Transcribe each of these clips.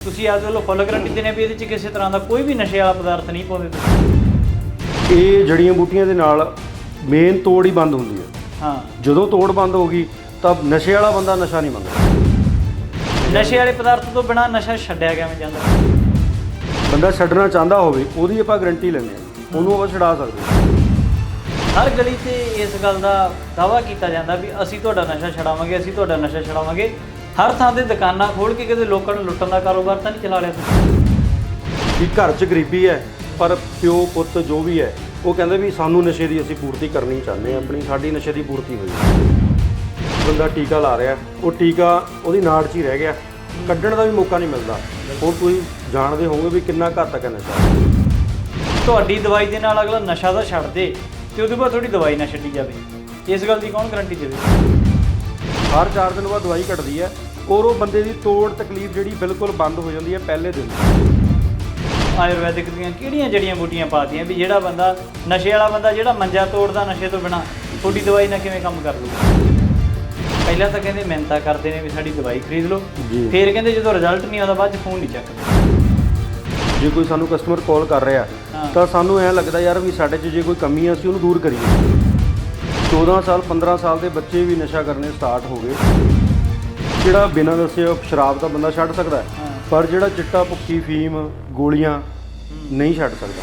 ਤੁਸੀਂ ਆਪ ਵੱਲੋਂ ਫੁੱਲ ਗਰੰਟੀ ਦਿੰਦੇ ਵੀ ਇਹਦੇ ਚ ਕਿਸੇ ਤਰ੍ਹਾਂ ਦਾ ਕੋਈ ਵੀ ਨਸ਼ੇ ਵਾਲਾ ਪਦਾਰਥ ਨਹੀਂ ਪਾਉਂਦੇ ਤੁਸੀਂ? ਇਹ ਜੜੀਆਂ ਬੂਟੀਆਂ ਦੇ ਨਾਲ ਮੇਨ ਤੋੜ ਹੀ ਬੰਦ ਹੁੰਦੀ ਹੈ ਹਾਂ। ਜਦੋਂ ਤੋੜ ਬੰਦ ਹੋ ਗਈ ਤਾਂ ਨਸ਼ੇ ਵਾਲਾ ਬੰਦਾ ਨਸ਼ਾ ਨਹੀਂ ਮੰਗਦਾ ਨਸ਼ੇ ਵਾਲੇ ਪਦਾਰਥ ਤੋਂ ਬਿਨਾ ਨਸ਼ਾ ਛੱਡਿਆ ਕਿਵੇਂ ਜਾਂਦਾ? ਬੰਦਾ ਛੱਡਣਾ ਚਾਹੁੰਦਾ ਹੋਵੇ ਉਹਦੀ ਆਪਾਂ ਗਾਰੰਟੀ ਲੈਂਦੇ ਹਾਂ। ਉਹਨੂੰ ਆਪਾਂ ਛਡਾ ਸਕਦੇ ਹਾਂ। ਹਰ ਗਲੀ ਤੇ ਇਸ ਗੱਲ ਦਾ ਦਾਵਾ ਕੀਤਾ ਜਾਂਦਾ ਵੀ ਅਸੀਂ ਤੁਹਾਡਾ ਨਸ਼ਾ ਛਡਾਵਾਂਗੇ ਅਸੀਂ ਤੁਹਾਡਾ ਨਸ਼ਾ ਛਡਾਵਾਂਗੇ। ਹਰ ਥਾਂ ਤੇ ਦੁਕਾਨਾਂ ਖੋਲ ਕੇ ਕਿਤੇ ਲੋਕਾਂ ਨੂੰ ਲੁੱਟਣ ਦਾ ਕਾਰੋਬਾਰ ਤਾਂ ਨਹੀਂ ਚਲਾ ਲਿਆ ਤੁਸੀਂ। ਵੀ ਘਰ 'ਚ ਗਰੀਬੀ ਹੈ ਪਰ ਪਿਓ ਪੁੱਤ ਜੋ ਵੀ ਹੈ ਉਹ ਕਹਿੰਦੇ ਵੀ ਸਾਨੂੰ ਨਸ਼ੇ ਦੀ ਅਸੀਂ ਪੂਰਤੀ ਕਰਨੀ ਚਾਹੁੰਦੇ ਹਾਂ ਆਪਣੀ ਸਾਡੀ ਨਸ਼ੇ ਦੀ ਪੂਰਤੀ ਹੋਈ। ਬੰਦਾ ਟੀਕਾ ਲਾ ਰਿਹਾ ਉਹ ਟੀਕਾ ਉਹਦੀ ਨਾੜ 'ਚ ਹੀ ਰਹਿ ਗਿਆ। ਕੱਢਣ ਦਾ ਵੀ ਮੌਕਾ ਨਹੀਂ ਮਿਲਦਾ। ਹੁਣ ਤੁਸੀਂ ਜਾਣਦੇ ਹੋਵੋਗੇ ਵੀ ਕਿੰਨਾ ਘਾਤਕ ਹੈ ਨਸ਼ਾ। ਤੁਹਾਡੀ ਦਵਾਈ ਦੇ ਨਾਲ ਅਗਲਾ ਨਸ਼ਾ ਤਾਂ ਛੱਡ ਦੇ ਤੇ ਉਹਦੇ ਬਾਅਦ ਤੁਹਾਡੀ ਦਵਾਈ ਨਾ ਛੱਡੀ ਜਾਵੇ। ਇਸ ਗੱਲ ਦੀ ਕੌਣ ਗਾਰੰਟੀ ਦੇਵੇ? ਹਰ 4 ਦਿਨ ਬਾਅਦ ਦਵਾਈ ਘਟਦੀ ਹੈ। ਔਰ ਉਹ ਬੰਦੇ ਦੀ ਤੋੜ ਤਕਲੀਫ ਜਿਹੜੀ ਬਿਲਕੁਲ ਬੰਦ ਹੋ ਜਾਂਦੀ ਹੈ ਪਹਿਲੇ ਦਿਨ। ਆਯੁਰਵੈਦਿਕ ਦੀਆਂ ਕਿਹੜੀਆਂ ਜੜੀਆਂ ਬੂਟੀਆਂ ਪਾਤੀਆਂ ਵੀ ਜਿਹੜਾ ਬੰਦਾ ਨਸ਼ੇ ਵਾਲਾ ਬੰਦਾ ਜਿਹੜਾ ਮੰਜਾ ਤੋੜਦਾ ਨਸ਼ੇ ਤੋਂ ਬਿਨਾ ਤੁਹਾਡੀ ਦਵਾਈ ਨਾਲ ਕਿਵੇਂ ਕੰਮ ਕਰ ਲੂਗਾ ਪਹਿਲਾਂ ਤਾਂ ਕਹਿੰਦੇ ਮਿਹਨਤਾਂ ਕਰਦੇ ਨੇ ਵੀ ਸਾਡੀ ਦਵਾਈ ਖਰੀਦ ਲਓ। ਜੀ। ਫਿਰ ਕਹਿੰਦੇ ਜਦੋਂ ਰਿਜ਼ਲਟ ਨਹੀਂ ਆਉਂਦਾ ਬਾਅਦ ਚ ਫੋਨ ਨਹੀਂ ਚੱਕਦੇ। ਜੇ ਕੋਈ ਸਾਨੂੰ ਕਸਟਮਰ ਕਾਲ ਕਰ ਰਿਹਾ ਹਾਂ। ਤਾਂ ਸਾਨੂੰ ਐਂ ਲੱਗਦਾ ਯਾਰ ਵੀ ਸਾਡੇ 'ਚ ਜੇ ਕੋਈ ਕਮੀ ਹੈ ਅਸੀਂ ਉਹਨੂੰ ਦੂਰ ਕਰੀਏ। 14 ਸਾਲ 15 ਸਾਲ ਦੇ ਬੱਚੇ ਵੀ ਨਸ਼ਾ ਕਰਨੇ ਸਟਾਰਟ ਹੋ ਗਏ। ਜਿਹੜਾ ਬਿਨਾਂ ਦੱਸੇ ਸ਼ਰਾਬ ਦਾ ਬੰਦਾ ਛੱਡ ਸਕਦਾ ਹੈ। ਪਰ ਜਿਹੜਾ ਚਿੱਟਾ ਭੁੱਕੀ ਫੀਮ ਗੋਲੀਆਂ ਨਹੀਂ ਛੱਡ ਸਕਦਾ।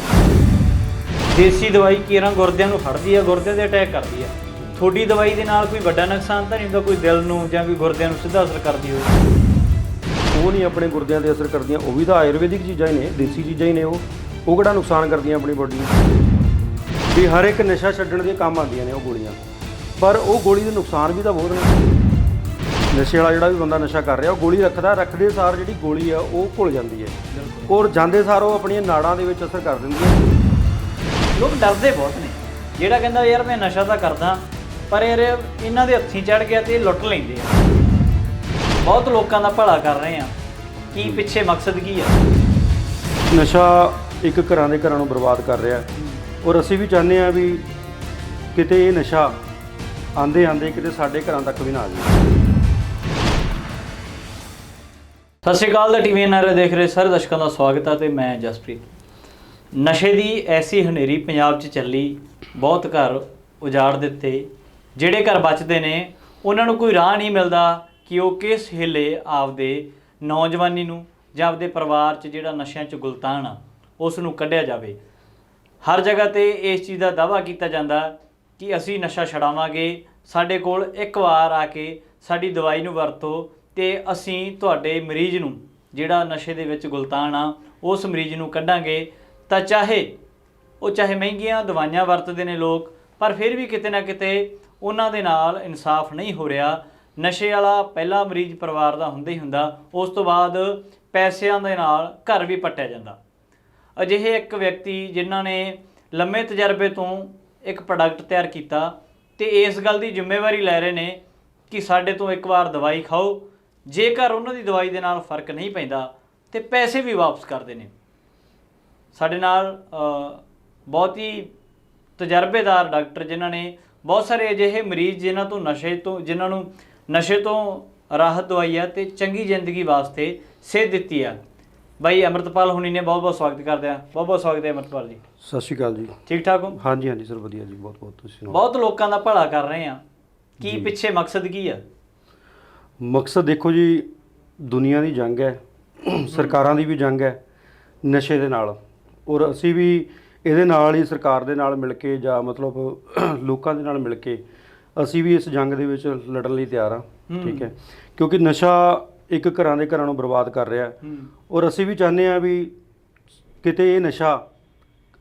ਦੇਸੀ ਦਵਾਈ ਕੀਰਾਂ ਗੁਰਦਿਆਂ ਨੂੰ ਫੜਦੀ ਆ? ਗੁਰਦਿਆਂ ਤੇ ਅਟੈਕ ਕਰਦੀ ਆ। ਤੁਹਾਡੀ ਦਵਾਈ ਦੇ ਨਾਲ ਕੋਈ ਵੱਡਾ ਨੁਕਸਾਨ ਤਾਂ ਨਹੀਂ ਹੁੰਦਾ? ਕੋਈ ਦਿਲ ਨੂੰ ਜਾਂ ਕੋਈ ਗੁਰਦਿਆਂ ਨੂੰ ਸਿੱਧਾ ਅਸਰ ਕਰਦੀ ਹੋਵੇ? ਉਹ ਨਹੀਂ ਆਪਣੇ ਗੁਰਦਿਆਂ ਤੇ ਅਸਰ ਕਰਦੀਆਂ ਉਹ ਵੀ ਤਾਂ ਆਯੁਰਵੈਦਿਕ ਚੀਜ਼ਾਂ ਹੀ ਨੇ ਦੇਸੀ ਚੀਜ਼ਾਂ ਹੀ ਨੇ ਉਹ। ਉਹ ਕਿਹੜਾ ਨੁਕਸਾਨ ਕਰਦੀਆਂ ਆਪਣੀ ਬੋਡੀ ਨੂੰ? ਵੀ ਹਰ ਇੱਕ ਨਸ਼ਾ ਛੱਡਣ ਦੇ ਕੰਮ ਆਉਂਦੀਆਂ ਨੇ ਉਹ ਗੋਲੀਆਂ। ਪਰ ਉਹ ਗੋਲੀ ਦੇ ਨੁਕਸਾਨ ਵੀ ਤਾਂ ਬਹੁਤ ਨੇ। ਨਸ਼ੇ ਵਾਲਾ ਜਿਹੜਾ ਵੀ ਬੰਦਾ ਨਸ਼ਾ ਕਰ ਰਿਹਾ ਉਹ ਗੋਲੀ ਰੱਖਦਾ ਰੱਖਦੇ ਸਾਰ ਜਿਹੜੀ ਗੋਲੀ ਆ ਉਹ ਘੁਲ ਜਾਂਦੀ ਹੈ। ਔਰ ਜਾਂਦੇ ਸਾਰ ਉਹ ਆਪਣੀਆਂ ਨਾੜਾਂ ਦੇ ਵਿੱਚ ਅਸਰ ਕਰ ਦਿੰਦੀ ਹੈ। ਲੋਕ ਡਰਦੇ ਬਹੁਤ ਨੇ। ਜਿਹੜਾ ਕਹਿੰਦਾ ਯਾਰ ਮੈਂ ਨਸ਼ਾ ਤਾਂ ਕਰਦਾ ਪਰ ਯਾਰ ਇਹਨਾਂ ਦੇ ਹੱਥੀਂ ਚੜ ਗਿਆ ਤੇ ਇਹ ਲੁੱਟ ਲੈਂਦੇ ਆ। ਬਹੁਤ ਲੋਕਾਂ ਦਾ ਭਲਾ ਕਰ ਰਹੇ ਆ। ਕੀ ਪਿੱਛੇ ਮਕਸਦ ਕੀ ਆ? ਨਸ਼ਾ ਇੱਕ ਘਰਾਂ ਦੇ ਘਰਾਂ ਨੂੰ ਬਰਬਾਦ ਕਰ ਰਿਹਾ। ਔਰ ਅਸੀਂ ਵੀ ਚਾਹੁੰਦੇ ਆ ਵੀ ਕਿਤੇ ਇਹ ਨਸ਼ਾ ਆਂਦੇ ਆਂਦੇ ਕਿਤੇ ਸਾਡੇ ਘਰਾਂ ਤੱਕ ਵੀ ਨਾ ਆ ਜਾਵੇ। ਸਤਿ ਸ਼੍ਰੀ ਅਕਾਲ, ਦਾ ਟੀਵੀ ਐਨਆਰ ਦੇਖ ਰਹੇ ਸਾਰੇ ਦਰਸ਼ਕਾਂ ਦਾ ਸਵਾਗਤ ਹੈ ਤੇ ਮੈਂ ਜਸਪ੍ਰੀਤ। ਨਸ਼ੇ ਦੀ ਐਸੀ ਹਨੇਰੀ ਪੰਜਾਬ 'ਚ ਚੱਲੀ, ਬਹੁਤ ਘਰ ਉਜਾੜ ਦਿੱਤੇ, ਜਿਹੜੇ ਘਰ ਬਚਦੇ ਨੇ, ਉਹਨਾਂ ਨੂੰ ਕੋਈ ਰਾਹ ਨਹੀਂ ਮਿਲਦਾ ਕਿ ਉਹ ਕਿਸ ਹਿੱਲੇ ਆਪਦੇ ਨੌਜਵਾਨੀ ਨੂੰ ਜਾਂ ਆਪਦੇ ਪਰਿਵਾਰ 'ਚ ਜਿਹੜਾ ਨਸ਼ਿਆਂ 'ਚ ਗੁਲਤਾਨ ਆ, ਉਸ ਨੂੰ ਕੱਢਿਆ ਜਾਵੇ। ਹਰ ਜਗ੍ਹਾ ਤੇ ਇਸ ਚੀਜ਼ ਦਾ ਦਾਵਾ ਕੀਤਾ ਜਾਂਦਾ ਕਿ ਅਸੀਂ ਨਸ਼ਾ ਛਡਾਵਾਂਗੇ, ਸਾਡੇ ਕੋਲ ਇੱਕ ਵਾਰ ਆ ਕੇ ਸਾਡੀ ਦਵਾਈ ਨੂੰ ਵਰਤੋ ਤੇ ਅਸੀਂ ਤੁਹਾਡੇ ਮਰੀਜ਼ ਨੂੰ, ਜਿਹੜਾ ਨਸ਼ੇ ਦੇ ਵਿੱਚ ਗੁਲਤਾਨ ਆ, ਉਸ ਮਰੀਜ਼ ਨੂੰ ਕੱਢਾਂਗੇ। ਤਾਂ ਚਾਹੇ ਉਹ ਚਾਹੇ ਮਹਿੰਗੀਆਂ ਦਵਾਈਆਂ ਵਰਤਦੇ ਨੇ ਲੋਕ, ਪਰ ਫਿਰ ਵੀ ਕਿਤੇ ਨਾ ਕਿਤੇ ਉਹਨਾਂ ਦੇ ਨਾਲ ਇਨਸਾਫ ਨਹੀਂ ਹੋ ਰਿਹਾ। ਨਸ਼ੇ ਵਾਲਾ ਪਹਿਲਾ ਮਰੀਜ਼ ਪਰਿਵਾਰ ਦਾ ਹੁੰਦਾ ਹੀ ਹੁੰਦਾ, ਉਸ ਤੋਂ ਬਾਅਦ ਪੈਸਿਆਂ ਦੇ ਨਾਲ ਘਰ ਵੀ ਪੱਟਿਆ ਜਾਂਦਾ। ਅਜਿਹੇ ਇੱਕ ਵਿਅਕਤੀ ਜਿਨ੍ਹਾਂ ਨੇ ਲੰਮੇ ਤਜਰਬੇ ਤੋਂ ਇੱਕ ਪ੍ਰੋਡਕਟ ਤਿਆਰ ਕੀਤਾ ਤੇ ਇਸ ਗੱਲ ਦੀ ਜ਼ਿੰਮੇਵਾਰੀ ਲੈ ਰਹੇ ਨੇ ਕਿ ਸਾਡੇ ਤੋਂ ਇੱਕ ਵਾਰ ਦਵਾਈ ਖਾਓ। ਜੇਕਰ ਉਹਨਾਂ ਦੀ ਦਵਾਈ ਦੇ ਨਾਲ ਫ਼ਰਕ ਨਹੀਂ ਪੈਂਦਾ ਤੇ ਪੈਸੇ ਵੀ ਵਾਪਸ ਕਰਦੇ ਨੇ। ਸਾਡੇ ਨਾਲ ਬਹੁਤ ਹੀ ਤਜਰਬੇਦਾਰ ਡਾਕਟਰ ਜਿਨ੍ਹਾਂ ਨੇ ਬਹੁਤ ਸਾਰੇ ਅਜਿਹੇ ਮਰੀਜ਼ ਜਿਨ੍ਹਾਂ ਤੋਂ ਨਸ਼ੇ ਤੋਂ, ਜਿਨ੍ਹਾਂ ਨੂੰ ਨਸ਼ੇ ਤੋਂ ਰਾਹਤ ਦਵਾਈ ਆ ਤੇ ਚੰਗੀ ਜ਼ਿੰਦਗੀ ਵਾਸਤੇ ਸੇਧ ਦਿੱਤੀ ਆ। ਬਾਈ ਅਮਰਤਪਾਲ ਹੁਣੀ ਨੇ ਬਹੁਤ ਬਹੁਤ ਸਵਾਗਤ ਕਰਦੇ ਆ। ਬਹੁਤ ਬਹੁਤ ਸਵਾਗਤ ਹੈ ਅਮਰਤਪਾਲ ਜੀ। ਸਤਿ ਸ਼੍ਰੀ ਅਕਾਲ ਜੀ। ਠੀਕ ਠਾਕ ਹੋ? ਹਾਂਜੀ ਹਾਂਜੀ ਸਰ ਵਧੀਆ ਜੀ ਬਹੁਤ ਬਹੁਤ ਤੁਸੀਂ ਸੁਣਾਓ? ਬਹੁਤ ਲੋਕਾਂ ਦਾ ਭਲਾ ਕਰ ਰਹੇ ਆ। ਕੀ ਪਿੱਛੇ ਮਕਸਦ ਕੀ ਆ? ਮਕਸਦ ਦੇਖੋ ਜੀ ਦੁਨੀਆ ਦੀ ਜੰਗ ਹੈ ਸਰਕਾਰਾਂ ਦੀ ਵੀ ਜੰਗ ਹੈ ਨਸ਼ੇ ਦੇ ਨਾਲ। ਔਰ ਅਸੀਂ ਵੀ ਇਹਦੇ ਨਾਲ ਹੀ ਸਰਕਾਰ ਦੇ ਨਾਲ ਮਿਲ ਕੇ ਜਾਂ ਮਤਲਬ ਲੋਕਾਂ ਦੇ ਨਾਲ ਮਿਲ ਕੇ ਅਸੀਂ ਵੀ ਇਸ ਜੰਗ ਦੇ ਵਿੱਚ ਲੜਨ ਲਈ ਤਿਆਰ ਹੂੰ। ਠੀਕ ਹੈ। ਕਿਉਂਕਿ ਨਸ਼ਾ ਇੱਕ ਘਰਾਂ ਦੇ ਘਰਾਂ ਨੂੰ ਬਰਬਾਦ ਕਰ ਰਿਹਾ ਹੈ। ਹੂੰ। ਔਰ ਅਸੀਂ ਵੀ ਚਾਹੁੰਦੇ ਹਾਂ ਵੀ ਕਿਤੇ ਇਹ ਨਸ਼ਾ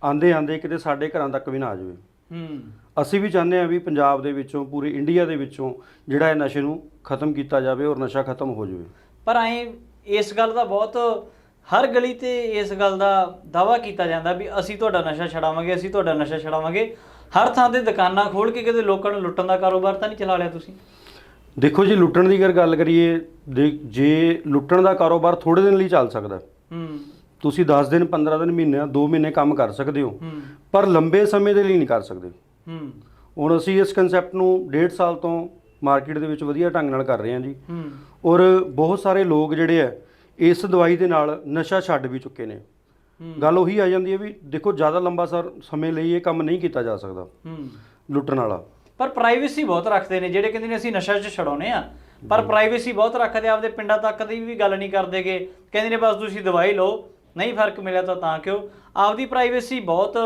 ਆਂਦੇ ਆਂਦੇ ਕਿਤੇ ਸਾਡੇ ਘਰਾਂ ਤੱਕ ਵੀ ਨਾ ਆ ਜਾਵੇ। ਹੂੰ। ਅਸੀਂ ਵੀ ਚਾਹੁੰਦੇ ਹਾਂ ਵੀ ਪੰਜਾਬ ਦੇ ਵਿੱਚੋਂ ਪੂਰੀ ਇੰਡੀਆ ਦੇ ਵਿੱਚੋਂ ਜਿਹੜਾ ਇਹ ਨਸ਼ੇ ਨੂੰ ਖਤਮ ਕੀਤਾ ਜਾਵੇ ਔਰ ਨਸ਼ਾ ਖਤਮ ਹੋ ਜਾਵੇ। ਪਰ ਐ ਇਸ ਗੱਲ ਦਾ ਬਹੁਤ ਹਰ ਗਲੀ ਤੇ ਇਸ ਗੱਲ ਦਾ ਦਾਵਾ ਕੀਤਾ ਜਾਂਦਾ ਵੀ ਅਸੀਂ ਤੁਹਾਡਾ ਨਸ਼ਾ ਛਡਾਵਾਂਗੇ ਅਸੀਂ ਤੁਹਾਡਾ ਨਸ਼ਾ ਛਡਾਵਾਂਗੇ। ਹਰ ਥਾਂ ਤੇ ਦੁਕਾਨਾਂ ਖੋਲ ਕੇ ਕਿਤੇ ਲੋਕਾਂ ਨੂੰ ਲੁੱਟਣ ਦਾ ਕਾਰੋਬਾਰ ਤਾਂ ਨਹੀਂ ਚਲਾ ਲਿਆ ਤੁਸੀਂ? ਦੇਖੋ ਜੀ ਲੁੱਟਣ ਦੀ ਅਗਰ ਗੱਲ ਕਰੀਏ ਦੇ- ਜੇ ਲੁੱਟਣ ਦਾ ਕਾਰੋਬਾਰ ਥੋੜੇ ਦਿਨ ਲਈ ਚੱਲ ਸਕਦਾ ਹੂੰ। ਤੁਸੀਂ 10 ਦਿਨ 15 ਦਿਨ ਮਹੀਨੇ 2 ਮਹੀਨੇ ਕੰਮ ਕਰ ਸਕਦੇ ਹੋ। ਹੂੰ। ਪਰ ਲੰਬੇ ਸਮੇਂ ਦੇ ਲਈ ਨਹੀਂ ਕਰ ਸਕਦੇ। ਹੂੰ। ਹੁਣ ਅਸੀਂ ਇਸ ਕਨਸੈਪਟ ਨੂੰ ਡੇਢ ਸਾਲ ਤੋਂ ਮਾਰਕੀਟ ਦੇ ਵਿੱਚ ਵਧੀਆ ਢੰਗ ਨਾਲ ਕਰ ਰਹੇ ਹਾਂ ਜੀ। ਹੂੰ। ਔਰ ਬਹੁਤ ਸਾਰੇ ਲੋਕ ਜਿਹੜੇ ਆ ਇਸ ਦਵਾਈ ਦੇ ਨਾਲ ਨਸ਼ਾ ਛੱਡ ਵੀ ਚੁੱਕੇ ਨੇ। ਹੂੰ। ਗੱਲ ਉਹੀ ਆ ਜਾਂਦੀ ਹੈ ਵੀ ਦੇਖੋ ਜ਼ਿਆਦਾ ਲੰਬਾ ਸਰ ਸਮੇਂ ਲਈ ਇਹ ਕੰਮ ਨਹੀਂ ਕੀਤਾ ਜਾ ਸਕਦਾ। ਹੂੰ। ਲੁੱਟਣ ਵਾਲਾ। ਪਰ ਪ੍ਰਾਈਵੇਸੀ ਬਹੁਤ ਰੱਖਦੇ ਨੇ ਜਿਹੜੇ ਕਹਿੰਦੇ ਨੇ ਅਸੀਂ ਨਸ਼ਾ 'ਚ ਛਡਾਉਨੇ ਆ ਪਰ ਪ੍ਰਾਈਵੇਸੀ ਬਹੁਤ ਰੱਖਦੇ ਆਪਦੇ ਪਿੰਡਾਂ ਤੱਕ ਦੀ ਵੀ ਗੱਲ ਨਹੀਂ ਕਰਦੇਗੇ ਕਹਿੰਦੇ ਨੇ ਬਸ ਤੁਸੀਂ ਦਵਾਈ ਲਓ ਨਹੀਂ ਫ਼ਰਕ ਮਿਲਿਆ ਤਾਂ ਤਾਂ ਕਿਉਂ? ਆਪਦੀ ਪ੍ਰਾਈਵੇਸੀ ਬਹੁਤ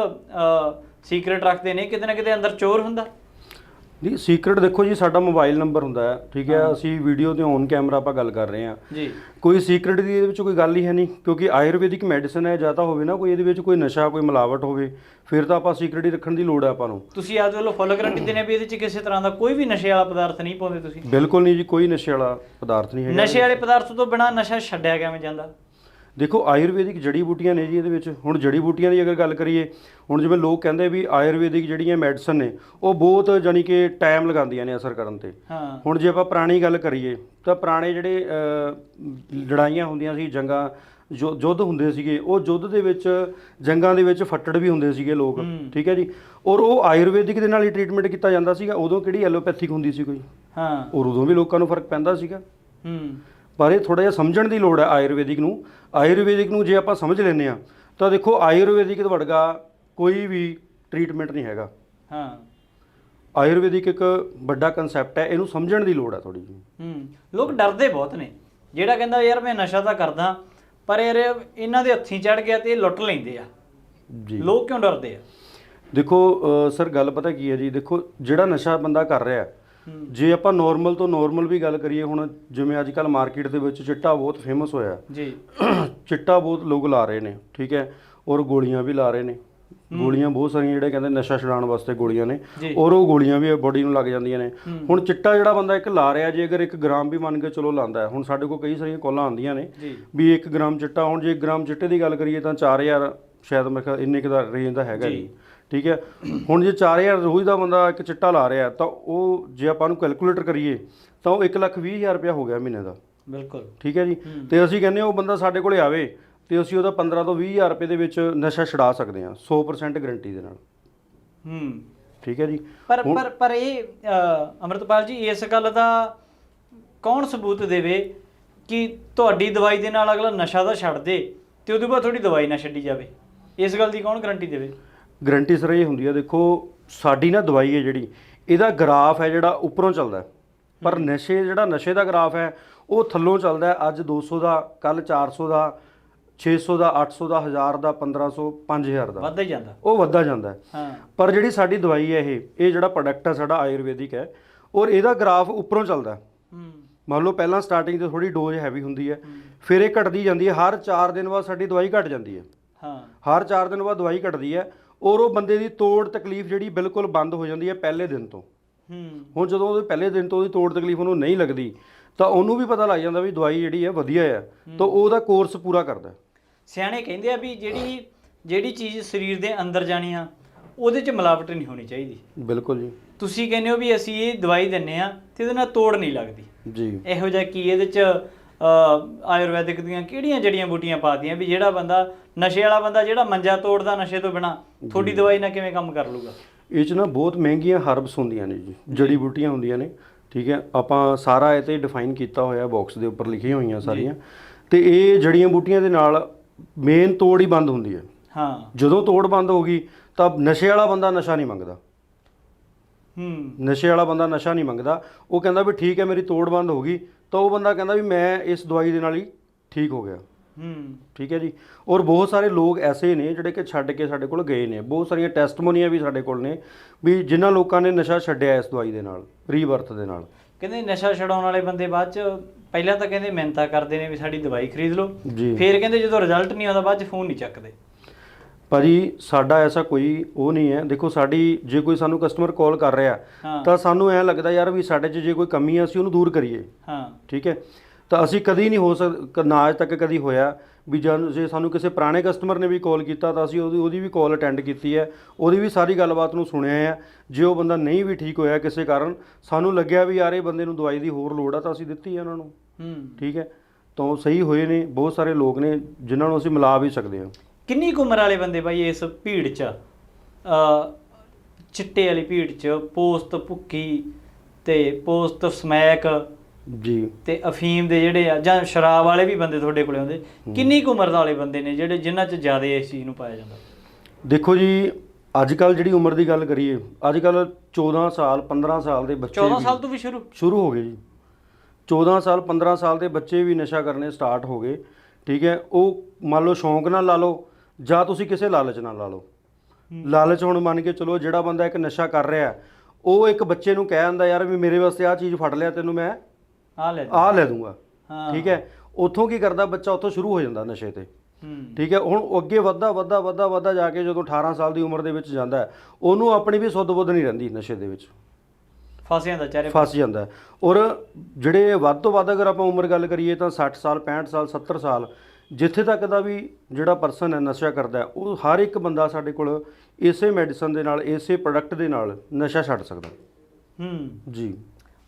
ਸੀਕ੍ਰੀਟ ਰੱਖਦੇ ਨੇ ਕਿਤੇ ਨਾ ਕਿਤੇ ਅੰਦਰ ਚੋਰ ਹੁੰਦਾ। ਨਹੀਂ ਸੀਕ੍ਰੀਟ ਦੇਖੋ ਜੀ ਸਾਡਾ ਮੋਬਾਈਲ ਨੰਬਰ ਹੁੰਦਾ ਹੈ ਠੀਕ ਹੈ? ਅਸੀਂ ਵੀਡੀਓ ਤੇ ਔਨ ਕੈਮਰਾ ਆਪਾਂ ਗੱਲ ਕਰ ਰਹੇ ਹਾਂ। ਜੀ। ਕੋਈ ਸੀਕ੍ਰੀਟ ਦੀ ਇਹਦੇ ਵਿੱਚ ਕੋਈ ਗੱਲ ਹੀ ਹੈ ਨਹੀਂ ਕਿਉਂਕਿ ਆਯੁਰਵੈਦਿਕ ਮੈਡੀਸਨ ਹੈ ਜਾਂ ਤਾਂ ਹੋਵੇ ਨਾ ਕੋਈ ਇਹਦੇ ਵਿੱਚ ਕੋਈ ਨਸ਼ਾ ਕੋਈ ਮਿਲਾਵਟ ਹੋਵੇ ਫਿਰ ਤਾਂ ਆਪਾਂ ਸੀਕ੍ਰੀਟ ਹੀ ਰੱਖਣ ਦੀ ਲੋੜ ਹੈ ਆਪਾਂ ਨੂੰ। ਤੁਸੀਂ ਆਪਦੇ ਵੱਲੋਂ ਫੁੱਲ ਗਰੰਟੀ ਦਿੰਦੇ ਵੀ ਇਹਦੇ 'ਚ ਕਿਸੇ ਤਰ੍ਹਾਂ ਦਾ ਕੋਈ ਵੀ ਨਸ਼ੇ ਵਾਲਾ ਪਦਾਰਥ ਨਹੀਂ ਪਾਉਂਦੇ ਤੁਸੀਂ? ਬਿਲਕੁਲ ਨਹੀਂ ਜੀ ਕੋਈ ਨਸ਼ੇ ਵਾਲਾ ਪਦਾਰਥ ਨਹੀਂ ਹੈਗਾ ਨਸ਼ੇ ਵਾਲੇ ਪਦਾਰਥ ਤੋਂ ਬਿਨਾ ਨਸ਼ਾ ਛੱਡਿਆ ਕਿਵੇਂ ਜਾਂਦਾ? ਦੇਖੋ ਆਯੁਰਵੈਦਿਕ ਜੜੀ ਬੂਟੀਆਂ ਨੇ ਜੀ ਇਹਦੇ ਵਿੱਚ। ਹੁਣ ਜੜੀ ਬੂਟੀਆਂ ਦੀ ਅਗਰ ਗੱਲ ਕਰੀਏ ਹੁਣ ਜਿਵੇਂ ਲੋਕ ਕਹਿੰਦੇ ਵੀ ਆਯੁਰਵੈਦਿਕ ਜਿਹੜੀਆਂ ਮੈਡੀਸਨ ਨੇ ਉਹ ਬਹੁਤ ਜਾਨੀ ਕਿ ਟਾਈਮ ਲਗਾਉਂਦੀਆਂ ਨੇ ਅਸਰ ਕਰਨ ਤੇ। ਹਾਂ। ਹੁਣ ਜੇ ਆਪਾਂ ਪੁਰਾਣੀ ਗੱਲ ਕਰੀਏ ਤਾਂ ਪੁਰਾਣੇ ਜਿਹੜੇ ਲੜਾਈਆਂ ਹੁੰਦੀਆਂ ਸੀ ਜੰਗਾਂ ਜੋ ਯੁੱਧ ਹੁੰਦੇ ਸੀਗੇ ਉਹ ਯੁੱਧ ਦੇ ਵਿੱਚ ਜੰਗਾਂ ਦੇ ਵਿੱਚ ਫੱਟੜ ਵੀ ਹੁੰਦੇ ਸੀਗੇ ਲੋਕ। ਠੀਕ ਹੈ ਜੀ? ਔਰ ਉਹ ਆਯੁਰਵੈਦਿਕ ਦੇ ਨਾਲ ਹੀ ਟ੍ਰੀਟਮੈਂਟ ਕੀਤਾ ਜਾਂਦਾ ਸੀਗਾ ਉਦੋਂ ਕਿਹੜੀ ਐਲੋਪੈਥਿਕ ਹੁੰਦੀ ਸੀ ਕੋਈ? ਹਾਂ। ਔਰ ਉਦੋਂ ਵੀ ਲੋਕਾਂ ਨੂੰ ਫ਼ਰਕ ਪੈਂਦਾ ਸੀਗਾ। ਹੂੰ। ਪਰ ਇਹ ਥੋੜਾ ਜਿਹਾ ਸਮਝਣ ਦੀ ਲੋੜ ਹੈ ਆਯੁਰਵੈਦਿਕ ਨੂੰ। ਆਯੁਰਵੈਦਿਕ ਨੂੰ ਜੇ ਆਪਾਂ ਸਮਝ ਲੈਂਦੇ ਆ ਤਾਂ ਦੇਖੋ ਆਯੁਰਵੈਦਿਕ ਵਰਗਾ ਕੋਈ ਵੀ ਟ੍ਰੀਟਮੈਂਟ ਨਹੀਂ ਹੈਗਾ। ਹਾਂ। ਆਯੁਰਵੈਦਿਕ ਇੱਕ ਵੱਡਾ ਕਨਸੈਪਟ ਹੈ ਇਹਨੂੰ ਸਮਝਣ ਦੀ ਲੋੜ ਹੈ ਥੋੜੀ ਜਿਹੀ। ਹੂੰ ਲੋਕ ਡਰਦੇ ਬਹੁਤ ਨੇ। ਜਿਹੜਾ ਕਹਿੰਦਾ ਯਾਰ ਮੈਂ ਨਸ਼ਾ ਤਾਂ ਕਰਦਾ ਪਰ ਯਾਰ ਇਹਨਾਂ ਦੇ ਹੱਥੀਂ ਚੜ ਗਿਆ ਤੇ ਇਹ ਲੁੱਟ ਲੈਂਦੇ ਆ। ਜੀ। ਲੋਕ ਕਿਉਂ ਡਰਦੇ ਆ? ਦੇਖੋ ਸਰ ਗੱਲ ਪਤਾ ਕੀ ਹੈ ਜੀ? ਦੇਖੋ ਜਿਹੜਾ ਨਸ਼ਾ ਬੰਦਾ ਕਰ ਰਿਹਾ ਹੂੰ ਜੇ ਆਪਾਂ ਨਾਰਮਲ ਤੋਂ ਨਾਰਮਲ ਵੀ ਗੱਲ ਕਰੀਏ ਹੁਣ ਜਿਵੇਂ ਅੱਜ ਕੱਲ ਮਾਰਕੀਟ ਦੇ ਵਿੱਚ ਚਿੱਟਾ ਬਹੁਤ ਫੇਮਸ ਹੋਇਆ। ਜੀ। ਚਿੱਟਾ ਬਹੁਤ ਲੋਕ ਲਾ ਰਹੇ ਨੇ ਠੀਕ ਹੈ? ਔਰ ਗੋਲੀਆਂ ਵੀ ਲਾ ਰਹੇ ਨੇ। ਗੋਲੀਆਂ ਬਹੁਤ ਸਾਰੀਆਂ ਜਿਹੜੇ ਕਹਿੰਦੇ ਨਸ਼ਾ ਛੁਡਾਉਣ ਵਾਸਤੇ ਗੋਲੀਆਂ ਨੇ। ਔਰ ਉਹ ਗੋਲੀਆਂ ਵੀ ਬੋਡੀ ਨੂੰ ਲੱਗ ਜਾਂਦੀਆਂ ਨੇ। ਹੁਣ ਚਿੱਟਾ ਜਿਹੜਾ ਬੰਦਾ ਇੱਕ ਲਾ ਰਿਹਾ ਜੇ ਅਗਰ 1 ਗ੍ਰਾਮ ਵੀ ਮੰਨ ਕੇ ਚਲੋ ਲਾਂਦਾ ਹੁਣ ਸਾਡੇ ਕੋਲ ਕਈ ਸਾਰੀਆਂ ਕਾਲਾਂ ਆਉਂਦੀਆਂ ਨੇ ਵੀ 1 ਗ੍ਰਾਮ ਚਿੱਟਾ ਹੁਣ ਜੇ 1 ਗ੍ਰਾਮ ਚਿੱਟੇ ਦੀ ਗੱਲ ਕਰੀਏ ਤਾਂ 4000 ਸ਼ਾਇਦ ਮੇਰੇ ਖਿਆਲ ਇੰਨੇ ਕੁ ਦਾ ਰੇਂਜ ਦਾ ਹੈਗਾ ਜੀ। ਠੀਕ ਹੈ? ਹੁਣ ਜੇ 4000 ਰੋਜ਼ ਦਾ ਬੰਦਾ ਇੱਕ ਚਿੱਟਾ ਲਾ ਰਿਹਾ ਤਾਂ ਉਹ ਜੇ ਆਪਾਂ ਨੂੰ ਕੈਲਕੂਲੇਟਰ ਕਰੀਏ ਤਾਂ ਉਹ 120000 ਰੁਪਇਆ ਹੋ ਗਿਆ ਮਹੀਨੇ ਦਾ। ਬਿਲਕੁਲ। ਠੀਕ ਹੈ ਜੀ। ਤੇ ਅਸੀਂ ਕਹਿੰਦੇ ਉਹ ਬੰਦਾ ਸਾਡੇ ਕੋਲੇ ਆਵੇ ਤੇ ਅਸੀਂ ਉਹਦਾ 15 ਤੋਂ 20000 ਰੁਪਏ ਦੇ ਵਿੱਚ ਨਸ਼ਾ ਛੁਡਾ ਸਕਦੇ ਹਾਂ 100% ਗਾਰੰਟੀ ਦੇ ਨਾਲ। ਹੂੰ। ਠੀਕ ਹੈ ਜੀ? ਪਰ ਪਰ ਪਰ ਇਹ ਅੰਮ੍ਰਿਤਪਾਲ ਜੀ ਇਸ ਗੱਲ ਦਾ ਕੌਣ ਸਬੂਤ ਦੇਵੇ ਕਿ ਤੁਹਾਡੀ ਦਵਾਈ ਦੇ ਨਾਲ ਅਗਲਾ ਨਸ਼ਾ ਤਾਂ ਛੱਡ ਦੇ ਤੇ ਉਹਦੇ ਬਾਅਦ ਤੁਹਾਡੀ ਦਵਾਈ ਨਾ ਛੱਡੀ ਜਾਵੇ? ਇਸ ਗੱਲ ਦੀ ਕੌਣ ਗਾਰੰਟੀ ਦੇਵੇ? ਗਾਰੰਟੀ ਸਰ ਇਹ ਹੁੰਦੀ ਹੈ ਦੇਖੋ ਸਾਡੀ ਨਾ ਦਵਾਈ ਹੈ ਜਿਹੜੀ ਇਹਦਾ ਗ੍ਰਾਫ ਹੈ ਜਿਹੜਾ ਉੱਪਰੋਂ ਚੱਲਦਾ। ਪਰ ਨਸ਼ੇ ਜਿਹੜਾ ਨਸ਼ੇ ਦਾ ਗ੍ਰਾਫ ਹੈ ਉਹ ਥੱਲੋਂ ਚੱਲਦਾ। ਅੱਜ 200 ਦਾ ਕੱਲ 400 ਦਾ 600 ਦਾ 800 ਦਾ 1000 ਦਾ 1500 5000 ਦਾ। ਵੱਧਦਾ ਹੀ ਜਾਂਦਾ। ਉਹ ਵੱਧਦਾ ਜਾਂਦਾ ਹੈ। ਪਰ ਜਿਹੜੀ ਸਾਡੀ ਦਵਾਈ ਹੈ ਇਹ ਇਹ ਜਿਹੜਾ ਪ੍ਰੋਡਕਟ ਹੈ ਸਾਡਾ ਆਯੁਰਵੈਦਿਕ ਹੈ ਔਰ ਇਹਦਾ ਗ੍ਰਾਫ ਉੱਪਰੋਂ ਚੱਲਦਾ ਹੂੰ। ਮੰਨ ਲਓ ਪਹਿਲਾਂ ਸਟਾਰਟਿੰਗ ਤੇ ਥੋੜੀ ਡੋਜ਼ ਹੈਵੀ ਹੁੰਦੀ ਹੈ ਫਿਰ ਇਹ ਘਟਦੀ ਜਾਂਦੀ ਹੈ। ਹਰ 4 ਦਿਨ ਬਾਅਦ ਸਾਡੀ ਦਵਾਈ ਘਟ ਜਾਂਦੀ ਹੈ। ਹਾਂ। ਹਰ 4 ਦਿਨ ਬਾਅਦ ਦਵਾਈ ਘਟਦੀ ਹੈ। ਔਰ ਉਹ ਬੰਦੇ ਦੀ ਤੋੜ ਤਕਲੀਫ ਜਿਹੜੀ ਬਿਲਕੁਲ ਬੰਦ ਹੋ ਜਾਂਦੀ ਹੈ ਪਹਿਲੇ ਦਿਨ ਤੋਂ। ਹੂੰ। ਹੁਣ ਜਦੋਂ ਉਹਦੇ ਪਹਿਲੇ ਦਿਨ ਤੋਂ ਉਹਦੀ ਤੋੜ ਤਕਲੀਫ ਉਹਨੂੰ ਨਹੀਂ ਲੱਗਦੀ ਤਾਂ ਉਹਨੂੰ ਵੀ ਪਤਾ ਲੱਗ ਜਾਂਦਾ ਵੀ ਦਵਾਈ ਜਿਹੜੀ ਹੈ ਵਧੀਆ ਹੈ ਤਾਂ ਉਹਦਾ ਕੋਰਸ ਪੂਰਾ ਕਰਦਾ। ਸਿਆਣੇ ਕਹਿੰਦੇ ਆ ਵੀ ਜਿਹੜੀ ਜਿਹੜੀ ਚੀਜ਼ ਸਰੀਰ ਦੇ ਅੰਦਰ ਜਾਣੀ ਆ ਉਹਦੇ 'ਚ ਮਿਲਾਵਟ ਨਹੀਂ ਹੋਣੀ ਚਾਹੀਦੀ। ਬਿਲਕੁਲ ਜੀ। ਤੁਸੀਂ ਕਹਿੰਦੇ ਹੋ ਵੀ ਅਸੀਂ ਇਹ ਦਵਾਈ ਦਿੰਨੇ ਆ ਤੇ ਇਹਦੇ ਨਾਲ ਤੋੜ ਨਹੀਂ ਲੱਗਦੀ। ਜੀ। ਇਹੋ ਜਿਹਾ ਕੀ ਇਹਦੇ 'ਚ ਅ, ਆਯੁਰਵੈਦਿਕ ਦੀਆਂ ਕਿਹੜੀਆਂ ਜੜੀਆਂ ਬੂਟੀਆਂ ਪਾਤੀਆਂ ਵੀ ਜਿਹੜਾ ਬੰਦਾ ਨਸ਼ੇ ਵਾਲਾ ਬੰਦਾ ਜਿਹੜਾ ਮੰਜਾ ਤੋੜਦਾ ਨਸ਼ੇ ਤੋਂ ਬਿਨਾ ਤੁਹਾਡੀ ਦਵਾਈ ਨਾਲ ਕਿਵੇਂ ਕੰਮ ਕਰ ਲੂਗਾ ਇਹ ਚ ਨਾ ਬਹੁਤ ਮਹਿੰਗੀਆਂ ਹਰਬਸ ਹੁੰਦੀਆਂ ਨੇ ਜੀ ਜੜੀ ਬੂਟੀਆਂ ਹੁੰਦੀਆਂ ਨੇ ਠੀਕ ਹੈ? ਆਪਾਂ ਸਾਰਾ ਇਹ ਤੇ ਡਿਫਾਈਨ ਕੀਤਾ ਹੋਇਆ ਬਾਕਸ ਦੇ ਉੱਪਰ ਲਿਖੀਆਂ ਹੋਈਆਂ ਸਾਰੀਆਂ। ਤੇ ਇਹ ਜੜੀਆਂ ਬੂਟੀਆਂ ਦੇ ਨਾਲ ਮੇਨ ਤੋੜ ਹੀ ਬੰਦ ਹੁੰਦੀ ਹੈ। ਹਾਂ। ਜਦੋਂ ਤੋੜ ਬੰਦ ਹੋ ਗਈ ਤਾਂ ਨਸ਼ੇ ਵਾਲਾ ਬੰਦਾ ਨਸ਼ਾ ਨਹੀਂ ਮੰਗਦਾ। ਹੂੰ। ਨਸ਼ੇ ਵਾਲਾ ਬੰਦਾ ਨਸ਼ਾ ਨਹੀਂ ਮੰਗਦਾ। ਉਹ ਕਹਿੰਦਾ ਵੀ ਠੀਕ ਹੈ ਮੇਰੀ ਤੋੜ ਬੰਦ ਹੋ ਗਈ। ਤਾਂ ਉਹ ਬੰਦਾ ਕਹਿੰਦਾ ਵੀ ਮੈਂ ਇਸ ਦਵਾਈ ਦੇ ਨਾਲ ਹੀ ਠੀਕ ਹੋ ਗਿਆ। ਹੂੰ। ਠੀਕ ਹੈ ਜੀ। ਔਰ ਬਹੁਤ ਸਾਰੇ ਲੋਕ ਐਸੇ ਨੇ ਜਿਹੜੇ ਕਿ ਛੱਡ ਕੇ ਸਾਡੇ ਕੋਲ ਗਏ ਨੇ। ਬਹੁਤ ਸਾਰੀਆਂ ਟੈਸਟਮੋਨੀਆਂ ਵੀ ਸਾਡੇ ਕੋਲ ਨੇ ਵੀ ਜਿਨ੍ਹਾਂ ਲੋਕਾਂ ਨੇ ਨਸ਼ਾ ਛੱਡਿਆ ਇਸ ਦਵਾਈ ਦੇ ਨਾਲ ਰੀਬਰਥ ਦੇ ਨਾਲ। ਕਹਿੰਦੇ ਨਸ਼ਾ ਛਡਾਉਣ ਵਾਲੇ ਬੰਦੇ ਬਾਅਦ 'ਚ ਪਹਿਲਾਂ ਤਾਂ ਕਹਿੰਦੇ ਮਿਹਨਤਾਂ ਕਰਦੇ ਨੇ ਵੀ ਸਾਡੀ ਦਵਾਈ ਖਰੀਦ ਲਓ। ਜੀ। ਫਿਰ ਕਹਿੰਦੇ ਜਦੋਂ ਰਿਜ਼ਲਟ ਨਹੀਂ ਆਉਂਦਾ ਬਾਅਦ 'ਚ ਫੋਨ ਨਹੀਂ ਚੱਕਦੇ। ਭਾਜੀ ਸਾਡਾ ਐਸਾ ਕੋਈ ਉਹ ਨਹੀਂ ਹੈ। ਦੇਖੋ ਸਾਡੀ ਜੇ ਕੋਈ ਸਾਨੂੰ ਕਸਟਮਰ ਕਾਲ ਕਰ ਰਿਹਾ ਹਾਂ। ਤਾਂ ਸਾਨੂੰ ਐ ਲੱਗਦਾ ਯਾਰ ਵੀ ਸਾਡੇ 'ਚ ਜੇ ਕੋਈ ਕਮੀ ਹੈ ਅਸੀਂ ਉਹਨੂੰ ਦੂਰ ਕਰੀਏ। ਹਾਂ। ਠੀਕ ਹੈ। ਤਾਂ ਅਸੀਂ ਕਦੀ ਨਹੀਂ ਹੋ ਸਕ ਨਾ ਅੱਜ ਤੱਕ ਕਦੀ ਹੋਇਆ। ਵੀ ਜਦ ਜੇ ਸਾਨੂੰ ਕਿਸੇ ਪੁਰਾਣੇ ਕਸਟਮਰ ਨੇ ਵੀ ਕਾਲ ਕੀਤਾ ਤਾਂ ਅਸੀਂ ਉਹਦੀ ਉਹਦੀ ਵੀ ਕਾਲ ਅਟੈਂਡ ਕੀਤੀ ਹੈ। ਉਹਦੀ ਵੀ ਸਾਰੀ ਗੱਲਬਾਤ ਨੂੰ ਸੁਣਿਆ ਹੈ। ਜੇ ਉਹ ਬੰਦਾ ਨਹੀਂ ਵੀ ਠੀਕ ਹੋਇਆ ਕਿਸੇ ਕਾਰਨ ਸਾਨੂੰ ਲੱਗਿਆ ਵੀ ਯਾਰ ਇਹ ਬੰਦੇ ਨੂੰ ਦਵਾਈ ਦੀ ਹੋਰ ਲੋੜ ਆ ਤਾਂ ਅਸੀਂ ਦਿੱਤੀ ਹੈ ਉਹਨਾਂ ਨੂੰ। ਹੂੰ। ਠੀਕ ਹੈ? ਤਾਂ ਉਹ ਸਹੀ ਹੋਏ ਨੇ ਬਹੁਤ ਸਾਰੇ ਲੋਕ ਨੇ ਜਿਨ੍ਹਾਂ ਨੂੰ ਅਸੀਂ ਮਿਲਾ ਵੀ ਸਕਦੇ ਹਾਂ। ਕਿੰਨੀ ਕੁ ਉਮਰ ਵਾਲੇ ਬੰਦੇ ਬਾਈ ਇਸ ਭੀੜ 'ਚ? ਅ ਚਿੱਟੇ ਵਾਲੀ ਭੀੜ 'ਚ ਪੋਸਤ ਭੁੱਕੀ ਤੇ ਪੋਸਤ ਸਮੈਕ ਜੀ। ਤੇ ਅਫੀਮ ਦੇ ਜਿਹੜੇ ਆ ਜਾਂ ਸ਼ਰਾਬ ਵਾਲੇ ਵੀ ਬੰਦੇ ਤੁਹਾਡੇ ਕੋਲੇ ਆਉਂਦੇ। ਕਿੰਨੀ ਕੁ ਉਮਰ ਦੇ ਵਾਲੇ ਬੰਦੇ ਨੇ ਜਿਹੜੇ ਜਿਨ੍ਹਾਂ 'ਚ ਜ਼ਿਆਦਾ ਇਸ ਚੀਜ਼ ਨੂੰ ਪਾਇਆ ਜਾਂਦਾ? ਦੇਖੋ ਜੀ ਅੱਜ ਕੱਲ ਜਿਹੜੀ ਉਮਰ ਦੀ ਗੱਲ ਕਰੀਏ ਅੱਜ ਕੱਲ 14 ਸਾਲ 15 ਸਾਲ ਦੇ ਬੱਚੇ 14 ਵੀ ਸਾਲ ਤੋਂ ਵੀ ਸ਼ੁਰੂ? ਸ਼ੁਰੂ ਹੋ ਗਏ ਜੀ। 14 ਸਾਲ 15 ਸਾਲ ਦੇ ਬੱਚੇ ਵੀ ਨਸ਼ਾ ਕਰਨੇ ਸਟਾਰਟ ਹੋ ਗਏ। ਠੀਕ ਹੈ ਉਹ ਮੰਨ ਲਓ ਸ਼ੌਂਕ ਨਾਲ ਲਾ ਲਓ ਜਾਂ ਤੁਸੀਂ ਕਿਸੇ ਲਾਲਚ ਨਾਲ ਲਾ ਲਓ। ਲਾਲਚ ਹੁਣ ਮੰਨ ਕੇ ਚਲੋ ਜਿਹੜਾ ਬੰਦਾ ਇੱਕ ਨਸ਼ਾ ਕਰ ਰਿਹਾ ਉਹ ਇੱਕ ਬੱਚੇ ਨੂੰ ਕਹਿ ਦਿੰਦਾ ਯਾਰ ਵੀ ਮੇਰੇ ਵਾਸਤੇ ਆਹ ਚੀਜ਼ ਫੜ ਲਿਆ ਤੈਨੂੰ ਮੈਂ ਆ ਲੈ ਆਹ ਲੈ ਦੂੰਗਾ। ਹਾਂ। ਠੀਕ ਹੈ? ਉੱਥੋਂ ਕੀ ਕਰਦਾ? ਬੱਚਾ ਉੱਥੋਂ ਸ਼ੁਰੂ ਹੋ ਜਾਂਦਾ ਨਸ਼ੇ ਤੇ। ਠੀਕ ਹੈ? ਹੁਣ ਅੱਗੇ ਵੱਧਦਾ ਵੱਧਦਾ ਵੱਧਦਾ ਵੱਧਦਾ ਜਾ ਕੇ ਜਦੋਂ 18 ਸਾਲ ਦੀ ਉਮਰ ਦੇ ਵਿੱਚ ਜਾਂਦਾ ਉਹਨੂੰ ਆਪਣੀ ਵੀ ਸੁੱਧ ਬੁੱਧ ਨਹੀਂ ਰਹਿੰਦੀ ਨਸ਼ੇ ਦੇ ਵਿੱਚ। ਫਸਿਆਂ ਦਾ ਚਾਰੇ ਫਸ ਜਾਂਦਾ। ਔਰ ਜਿਹੜੇ ਵੱਧ ਤੋਂ ਵੱਧ ਅਗਰ ਆਪਾਂ ਉਮਰ ਗੱਲ ਕਰੀਏ ਤਾਂ 60 ਸਾਲ 65 ਸਾਲ 70 ਸਾਲ ਜਿੱਥੇ ਤੱਕ ਦਾ ਵੀ ਜਿਹੜਾ ਪਰਸਨ ਹੈ ਨਸ਼ਾ ਕਰਦਾ ਉਹ ਹਰ ਇੱਕ ਬੰਦਾ ਸਾਡੇ ਕੋਲ ਇਸੇ ਮੈਡੀਸਨ ਦੇ ਨਾਲ ਇਸੇ ਪ੍ਰੋਡਕਟ ਦੇ ਨਾਲ ਨਸ਼ਾ ਛੱਡ ਸਕਦਾ। ਹੂੰ। ਜੀ।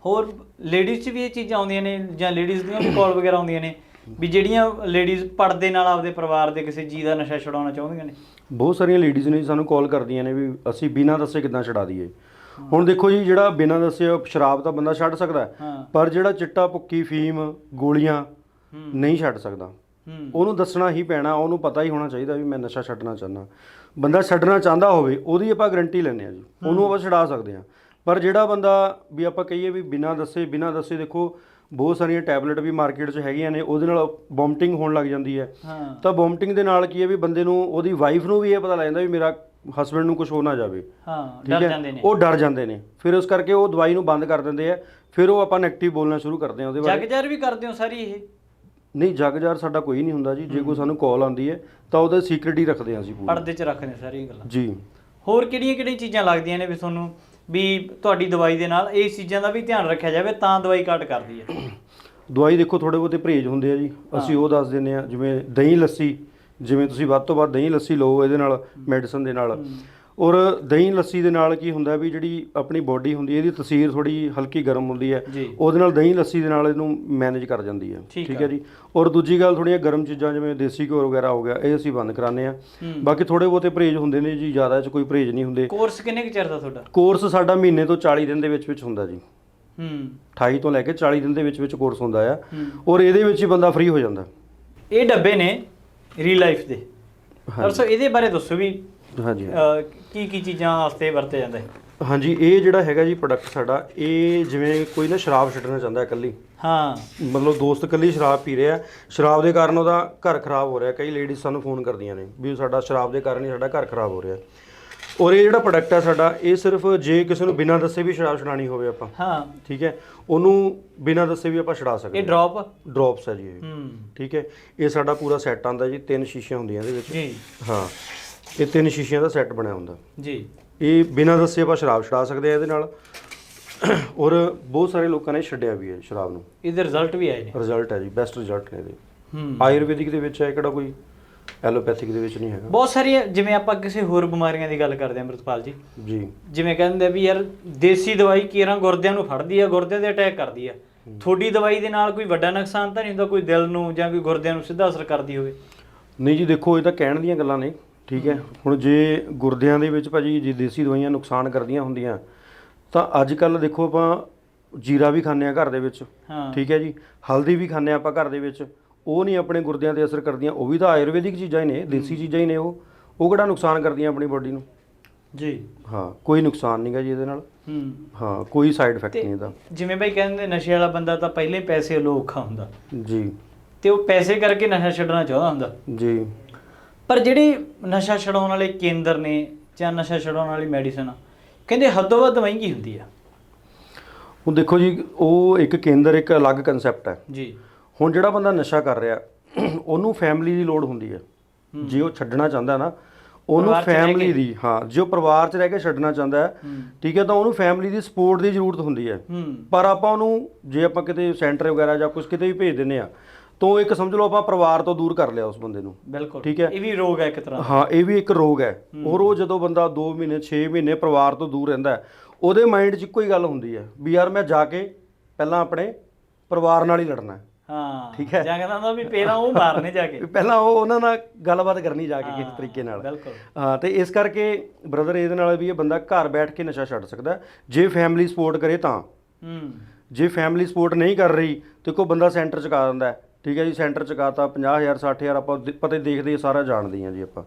ਹੋਰ ਲੇਡੀਜ਼ 'ਚ ਵੀ ਇਹ ਚੀਜ਼ਾਂ ਆਉਂਦੀਆਂ ਨੇ ਜਾਂ ਲੇਡੀਜ਼ ਦੀਆਂ ਵੀ ਕਾਲ ਵਗੈਰਾ ਆਉਂਦੀਆਂ ਨੇ ਵੀ ਜਿਹੜੀਆਂ ਲੇਡੀਜ਼ ਪੜਦੇ ਨਾਲ ਆਪਦੇ ਪਰਿਵਾਰ ਦੇ ਕਿਸੇ ਜੀ ਦਾ ਨਸ਼ਾ ਛਡਾਉਣਾ ਚਾਹੁੰਦੀਆਂ ਨੇ। ਬਹੁਤ ਸਾਰੀਆਂ ਲੇਡੀਜ਼ ਨੇ ਸਾਨੂੰ ਕਾਲ ਕਰਦੀਆਂ ਨੇ ਵੀ ਅਸੀਂ ਬਿਨਾਂ ਦੱਸੇ ਕਿੱਦਾਂ ਛਡਾ ਦਈਏ। ਹੁਣ ਦੇਖੋ ਜੀ ਜਿਹੜਾ ਬਿਨਾਂ ਦੱਸੇ ਸ਼ਰਾਬ ਤਾਂ ਬੰਦਾ ਛੱਡ ਸਕਦਾ ਪਰ ਜਿਹੜਾ ਚਿੱਟਾ ਭੁੱਕੀ ਫੀਮ ਗੋਲੀਆਂ ਨਹੀਂ ਛੱਡ ਸਕਦਾ। ਉਹਨੂੰ ਦੱਸਣਾ ਹੀ ਪੈਣਾ ਉਹਨੂੰ ਪਤਾ ਹੀ ਹੋਣਾ ਚਾਹੀਦਾ ਵੀ ਮੈਂ ਨਸ਼ਾ ਛੱਡਣਾ ਚਾਹੁੰਦਾ। ਬੰਦਾ ਛੱਡਣਾ ਚਾਹੁੰਦਾ ਹੋਵੇ ਉਹਦੀ ਆਪਾਂ ਗਰੰਟੀ ਲੈਂਦੇ ਆ ਜੀ। ਉਹਨੂੰ ਆਪਾਂ ਛਡਾ ਸਕਦੇ ਆ ਪਰ ਜਿਹੜਾ ਬੰਦਾ ਵੀ ਆਪਾਂ ਕਹੀਏ ਵੀ ਬਿਨਾਂ ਦੱਸੇ ਬਿਨਾਂ ਦੱਸੇ ਦੇਖੋ ਬਹੁਤ ਸਾਰੀਆਂ ਟੈਬਲੇਟ ਵੀ ਮਾਰਕੀਟ 'ਚ ਹੈਗੀਆਂ ਨੇ ਉਹਦੇ ਨਾਲ ਵੋਮਟਿੰਗ ਹੋਣ ਲੱਗ ਜਾਂਦੀ ਹੈ। ਤਾਂ ਵੋਮਟਿੰਗ ਦੇ ਨਾਲ ਕੀ ਹੈ ਵੀ ਬੰਦੇ ਨੂੰ ਉਹਦੀ ਵਾਈਫ ਨੂੰ ਵੀ ਇਹ ਪਤਾ ਲੱਗ ਜਾਂਦਾ ਵੀ ਮੇਰਾ ਹਸਬੰਡ ਨੂੰ ਕੁਝ ਹੋ ਨਾ ਜਾਵੇ। ਹਾਂ ਡਰ ਜਾਂਦੇ ਨੇ। ਉਹ ਡਰ ਜਾਂਦੇ ਨੇ। ਫਿਰ ਉਸ ਕਰਕੇ ਉਹ ਦਵਾਈ ਨੂੰ ਬੰਦ ਕਰ ਦਿੰਦੇ ਆ ਫਿਰ ਉਹ ਆਪਾਂ ਨੈਗੇਟਿਵ ਬੋਲਣਾ ਸ਼ੁਰੂ ਕਰਦੇ ਆ ਉਹਦੇ ਬਾਰੇ। ਜਗ ਜਰ ਵੀ ਕਰਦੇ ਹੋ ਸਾਰੀ ਇਹ? ਨਹੀਂ ਜਗਜਾਰ ਸਾਡਾ ਕੋਈ ਨਹੀਂ ਹੁੰਦਾ ਜੀ ਜੇ ਕੋਈ ਸਾਨੂੰ ਕਾਲ ਆਉਂਦੀ ਹੈ ਤਾਂ ਉਹਦਾ ਸੀਕ੍ਰੀਟ ਹੀ ਰੱਖਦੇ ਹਾਂ ਅਸੀਂ ਪੂਰਾ। ਪਰਦੇ 'ਚ ਰੱਖਦੇ ਸਾਰੀਆਂ ਗੱਲਾਂ। ਜੀ। ਹੋਰ ਕਿਹੜੀਆਂ ਕਿਹੜੀਆਂ ਚੀਜ਼ਾਂ ਲੱਗਦੀਆਂ ਨੇ ਵੀ ਤੁਹਾਨੂੰ ਵੀ ਤੁਹਾਡੀ ਦਵਾਈ ਦੇ ਨਾਲ ਇਹ ਚੀਜ਼ਾਂ ਦਾ ਵੀ ਧਿਆਨ ਰੱਖਿਆ ਜਾਵੇ ਤਾਂ ਦਵਾਈ ਕੱਟ ਕਰਦੀ ਹੈ। ਦਵਾਈ ਦੇਖੋ ਥੋੜੇ ਬਹੁਤੇ ਪਰਹੇਜ ਹੁੰਦੇ ਆ ਜੀ। ਅਸੀਂ ਉਹ ਦੱਸ ਦਿੰਦੇ ਆ ਜਿਵੇਂ ਦਹੀਂ ਲੱਸੀ ਜਿਵੇਂ ਤੁਸੀਂ ਵੱਧ ਤੋਂ ਵੱਧ ਦਹੀਂ ਲੱਸੀ ਲਓ ਇਹਦੇ ਨਾਲ ਮੈਡੀਸਨ ਦੇ ਨਾਲ। ਔਰ ਦਹੀਂ ਲੱਸੀ ਦੇ ਨਾਲ ਕੀ ਹੁੰਦਾ ਵੀ ਜਿਹੜੀ ਆਪਣੀ ਬਾਡੀ ਹੁੰਦੀ ਹੈ ਇਹਦੀ ਤਸੀਰ ਥੋੜੀ ਹਲਕੀ ਗਰਮ ਹੁੰਦੀ ਹੈ ਉਹਦੇ ਨਾਲ ਦਹੀਂ ਲੱਸੀ ਦੇ ਨਾਲ ਇਹਨੂੰ ਮੈਨੇਜ ਕਰ ਜਾਂਦੀ ਹੈ। ਠੀਕ। ਹੈ ਜੀ? ਔਰ ਦੂਜੀ ਗੱਲ ਥੋੜੀਆਂ ਗਰਮ ਚੀਜ਼ਾਂ ਜਿਵੇਂ ਦੇਸੀ ਘਿਓ ਵਗੈਰਾ ਹੋ ਗਿਆ ਇਹ ਅਸੀਂ ਬੰਦ ਕਰਾਉਂਦੇ ਆ ਬਾਕੀ ਥੋੜੇ ਬਹੁਤੇ ਪਰਹੇਜ ਹੁੰਦੇ ਨੇ ਜੀ ਜ਼ਿਆਦਾ ਚ ਕੋਈ ਪਰਹੇਜ ਨਹੀਂ ਹੁੰਦੇ। ਕੋਰਸ ਕਿੰਨੇ ਕੁ ਚਿਰ ਦਾ ਤੁਹਾਡਾ? ਕੋਰਸ ਸਾਡਾ ਮਹੀਨੇ ਤੋਂ 40 ਦਿਨ ਦੇ ਵਿੱਚ ਵਿੱਚ ਹੁੰਦਾ ਜੀ। ਹੂੰ। 28 ਤੋਂ ਲੈ ਕੇ 40 ਦਿਨ ਦੇ ਵਿੱਚ ਵਿੱਚ ਕੋਰਸ ਹੁੰਦਾ ਆ। ਔਰ ਇਹਦੇ ਵਿੱਚ ਹੀ ਬੰਦਾ ਫ੍ਰੀ ਹੋ ਜਾਂਦਾ। ਇਹ ਡੱਬੇ ਨੇ ਲਾਈਫ ਦੇ। ਅਰਸੋ ਇਹਦੇ ਬਾਰੇ ਦੱਸੋ ਵੀ ਹਾਂਜੀ। ਕੀ ਕੀ ਚੀਜ਼ਾਂ ਵਾਸਤੇ ਵਰਤੇ ਜਾਂਦੇ ਹਾਂਜੀ ਇਹ ਜਿਹੜਾ ਹੈਗਾ ਜੀ ਪ੍ਰੋਡਕਟ ਸਾਡਾ ਇਹ ਜਿਵੇਂ ਕੋਈ ਨਾ ਸ਼ਰਾਬ ਛੱਡਣਾ ਚਾਹੁੰਦਾ ਇਕੱਲੀ। ਹਾਂ। ਮਤਲਬ ਦੋਸਤ ਇਕੱਲੀ ਸ਼ਰਾਬ ਪੀ ਰਿਹਾ ਸ਼ਰਾਬ ਦੇ ਕਾਰਨ ਉਹਦਾ ਘਰ ਖਰਾਬ ਹੋ ਰਿਹਾ ਕਈ ਲੇਡੀਜ਼ ਸਾਨੂੰ ਫੋਨ ਕਰਦੀਆਂ ਨੇ ਵੀ ਸਾਡਾ ਸ਼ਰਾਬ ਦੇ ਕਾਰਨ ਹੀ ਸਾਡਾ ਘਰ ਖਰਾਬ ਹੋ ਰਿਹਾ। ਔਰ ਇਹ ਜਿਹੜਾ ਪ੍ਰੋਡਕਟ ਹੈ ਸਾਡਾ ਇਹ ਸਿਰਫ ਜੇ ਕਿਸੇ ਨੂੰ ਬਿਨਾਂ ਦੱਸੇ ਵੀ ਸ਼ਰਾਬ ਛਡਾਣੀ ਹੋਵੇ ਆਪਾਂ ਹਾਂ। ਠੀਕ ਹੈ? ਉਹਨੂੰ ਬਿਨਾਂ ਦੱਸੇ ਵੀ ਆਪਾਂ ਛਡਾ ਸਕਦੇ ਇਹ ਡ੍ਰੌਪ ਡ੍ਰੌਪਸ ਹੈ ਜੀ ਇਹ। ਹੂੰ। ਠੀਕ ਹੈ? ਇਹ ਸਾਡਾ ਪੂਰਾ ਸੈੱਟ ਆਂਦਾ ਜੀ ਤਿੰਨ ਸ਼ੀਸ਼ੀਆਂ ਹੁੰਦੀਆਂ ਇਹਦੇ ਵਿੱਚ। ਜੀ। ਹਾਂ। ਇਹ ਤਿੰਨ ਸ਼ੀਸ਼ੀਆਂ ਦਾ ਸੈੱਟ ਬਣਿਆ ਹੁੰਦਾ। ਜੀ। ਇਹ ਬਿਨਾਂ ਦੱਸੇ ਆਪਾਂ ਸ਼ਰਾਬ ਛਡਾ ਸਕਦੇ ਆ ਇਹਦੇ ਨਾਲ। ਔਰ ਬਹੁਤ ਸਾਰੇ ਲੋਕਾਂ ਨੇ ਛੱਡਿਆ ਵੀ ਹੈ ਸ਼ਰਾਬ ਨੂੰ। ਇਹਦੇ ਰਿਜ਼ਲਟ ਵੀ ਆਏ ਨੇ। ਰਿਜ਼ਲਟ ਹੈ ਜੀ ਬੈਸਟ ਰਿਜ਼ਲਟ ਨੇ ਇਹਦੇ। ਹੂੰ। ਆਯੁਰਵੈਦਿਕ ਦੇ ਵਿੱਚ ਹੈ ਕਿਹੜਾ ਕੋਈ ਐਲੋਪੈਥਿਕ ਦੇ ਵਿੱਚ ਨਹੀਂ ਹੈਗਾ। ਬਹੁਤ ਸਾਰੀਆਂ ਜਿਵੇਂ ਆਪਾਂ ਕਿਸੇ ਹੋਰ ਬਿਮਾਰੀਆਂ ਦੀ ਗੱਲ ਕਰਦੇ ਹਾਂ ਅੰਮ੍ਰਿਤਪਾਲ ਜੀ। ਜੀ। ਜਿਵੇਂ ਕਹਿੰਦੇ ਆ ਵੀ ਯਾਰ ਦੇਸੀ ਦਵਾਈ ਕੀਰਾਂ ਗੁਰਦਿਆਂ ਨੂੰ ਫੜਦੀ ਆ ਗੁਰਦਿਆਂ ਦੇ ਅਟੈਕ ਕਰਦੀ ਆ। ਥੋੜੀ ਦਵਾਈ ਦੇ ਨਾਲ ਕੋਈ ਵੱਡਾ ਨੁਕਸਾਨ ਤਾਂ ਨਹੀਂ ਹੁੰਦਾ ਕੋਈ ਦਿਲ ਨੂੰ ਜਾਂ ਕੋਈ ਗੁਰਦਿਆਂ ਨੂੰ ਸਿੱਧਾ ਅਸਰ ਕਰਦੀ ਹੋਵੇ? ਨਹੀਂ ਜੀ ਦੇਖੋ ਇਹ ਤਾਂ ਕਹਿਣ ਦੀਆਂ ਗੱਲਾਂ ਨੇ। ਠੀਕ ਹੈ? ਹੁਣ ਜੇ ਗੁਰਦਿਆਂ ਦੇ ਵਿੱਚ ਭਾਜੀ ਜੇ ਦੇਸੀ ਦਵਾਈਆਂ ਨੁਕਸਾਨ ਕਰਦੀਆਂ ਹੁੰਦੀਆਂ ਤਾਂ ਅੱਜ ਕੱਲ ਦੇਖੋ ਆਪਾਂ ਜੀਰਾ ਵੀ ਖਾਂਦੇ ਆ ਘਰ ਦੇ ਵਿੱਚ ਹਾਂ। ਠੀਕ ਹੈ ਜੀ? ਹਲਦੀ ਵੀ ਖਾਂਦੇ ਹਾਂ ਆਪਾਂ ਘਰ ਦੇ ਵਿੱਚ ਉਹ ਨਹੀਂ ਆਪਣੇ ਗੁਰਦਿਆਂ ਤੇ ਅਸਰ ਕਰਦੀਆਂ ਉਹ ਵੀ ਤਾਂ ਆਯੁਰਵੈਦਿਕ ਚੀਜ਼ਾਂ ਹੀ ਨੇ ਦੇਸੀ ਚੀਜ਼ਾਂ ਹੀ ਨੇ ਉਹ ਉਹ ਕਿਹੜਾ ਨੁਕਸਾਨ ਕਰਦੀਆਂ ਆਪਣੀ ਬਾਡੀ ਨੂੰ? ਜੀ। ਹਾਂ ਕੋਈ ਨੁਕਸਾਨ ਨਹੀਂਗਾ ਜੀ ਇਹਦੇ ਨਾਲ। ਹੂੰ। ਹਾਂ ਕੋਈ ਸਾਈਡ ਇਫੈਕਟ ਨਹੀਂ ਇਹਦਾ। ਜਿਵੇਂ ਬਈ ਕਹਿੰਦੇ ਨਸ਼ੇ ਵਾਲਾ ਬੰਦਾ ਤਾਂ ਪਹਿਲੇ ਪੈਸੇ ਲੋ ਔਖਾ ਹੁੰਦਾ ਜੀ। ਤੇ ਉਹ ਪੈਸੇ ਕਰਕੇ ਨਸ਼ਾ ਛੱਡਣਾ ਚਾਹੁੰਦਾ ਹੁੰਦਾ। ਜੀ। ਪਰ ਜਿਹੜੇ ਨਸ਼ਾ ਛਡਾਉਣ ਵਾਲੇ ਕੇਂਦਰ ਨੇ ਜਾਂ ਨਸ਼ਾ ਛਡਾਉਣ ਵਾਲੀ ਮੈਡੀਸਨ ਕਹਿੰਦੇ ਹੱਦੋਂ ਵੱਧ ਮਹਿੰਗੀ ਹੁੰਦੀ ਆ। ਹੁਣ ਦੇਖੋ ਜੀ ਉਹ ਇੱਕ ਕੇਂਦਰ ਇੱਕ ਅਲੱਗ ਕਨਸੈਪਟ ਹੈ ਜੀ। ਹੁਣ ਜਿਹੜਾ ਬੰਦਾ ਨਸ਼ਾ ਕਰ ਰਿਹਾ ਉਹਨੂੰ ਫੈਮਿਲੀ ਦੀ ਲੋੜ ਹੁੰਦੀ ਹੈ। ਜੇ ਉਹ ਛੱਡਣਾ ਚਾਹੁੰਦਾ ਨਾ ਉਹਨੂੰ ਫੈਮਿਲੀ। ਦੀ ਹਾਂ ਜੇ ਉਹ ਪਰਿਵਾਰ 'ਚ ਰਹਿ ਕੇ ਛੱਡਣਾ ਚਾਹੁੰਦਾ ਹੈ। ਠੀਕ ਹੈ ਤਾਂ ਉਹਨੂੰ ਫੈਮਿਲੀ ਦੀ ਸਪੋਰਟ ਦੀ ਜ਼ਰੂਰਤ ਹੁੰਦੀ ਹੈ ਹੂੰ। ਪਰ ਆਪਾਂ ਉਹਨੂੰ ਜੇ ਆਪਾਂ ਕਿਤੇ ਸੈਂਟਰ ਵਗੈਰਾ ਜਾਂ ਕੁਝ ਕਿਤੇ ਵੀ ਭੇਜ ਦਿੰਨੇ ਆ ਤਾਂ ਉਹ ਇੱਕ ਸਮਝ ਲਓ ਆਪਾਂ ਪਰਿਵਾਰ ਤੋਂ ਦੂਰ ਕਰ ਲਿਆ ਉਸ ਬੰਦੇ ਨੂੰ। ਬਿਲਕੁਲ। ਠੀਕ ਹੈ। ਇਹ ਵੀ ਰੋਗ ਹੈ ਇੱਕ ਤਰ੍ਹਾਂ ਦਾ। ਹਾਂ ਇਹ ਵੀ ਇੱਕ ਰੋਗ ਹੈ। ਔਰ ਉਹ ਜਦੋਂ ਬੰਦਾ 2 ਮਹੀਨੇ 6 ਮਹੀਨੇ ਪਰਿਵਾਰ ਤੋਂ ਦੂਰ ਰਹਿੰਦਾ ਹੈ, ਉਹਦੇ ਮਾਈਂਡ 'ਚ ਇੱਕੋ ਹੀ ਗੱਲ ਹੁੰਦੀ ਹੈ ਵੀ ਯਾਰ ਮੈਂ ਜਾ ਕੇ ਪਹਿਲਾਂ ਆਪਣੇ ਪਰਿਵਾਰ ਨਾਲ ਹੀ ਲੜਨਾ ਹੈ। ਹਾਂ। ਠੀਕ ਹੈ। ਜਾਂ ਕਹਿੰਦਾ ਹੁੰਦਾ ਵੀ ਪੇਰਾਂ ਉਹ ਮਾਰਨੇ ਜਾ ਕੇ। ਵੀ ਪਹਿਲਾਂ ਉਹ ਉਹਨਾਂ ਨਾਲ ਗੱਲਬਾਤ ਕਰਨੀ ਜਾ ਕੇ ਕਿਸੇ ਹਾਂ, ਤਰੀਕੇ ਨਾਲ। ਬਿਲਕੁਲ। ਹਾਂ ਤੇ ਇਸ ਕਰਕੇ ਬ੍ਰਦਰ ਇਹਦੇ ਨਾਲ ਵੀ ਇਹ ਬੰਦਾ ਘਰ ਬੈਠ ਕੇ ਨਸ਼ਾ ਛੱਡ ਸਕਦਾ ਹੈ, ਜੇ ਫੈਮਿਲੀ ਸਪੋਰਟ ਕਰੇ ਤਾਂ। ਹੂੰ। ਜੇ ਫੈਮਿਲੀ ਸਪੋਰਟ ਨਹੀਂ ਕਰ ਰਹੀ ਤੇ ਕੋਈ ਬੰਦਾ ਸੈਂਟਰ ਚ ਕਾ ਦਿੰਦਾ ਹੈ। ਠੀਕ ਹੈ ਜੀ ਸੈਂਟਰ ਚ ਕਾਤਾ 50000 60000 ਆਪਾਂ ਦੇ- ਪਤਾ ਹੀ ਦੇਖਦੇ ਹੀ ਸਾਰਾ ਜਾਣਦੇ ਹਾਂ ਜੀ ਆਪਾਂ।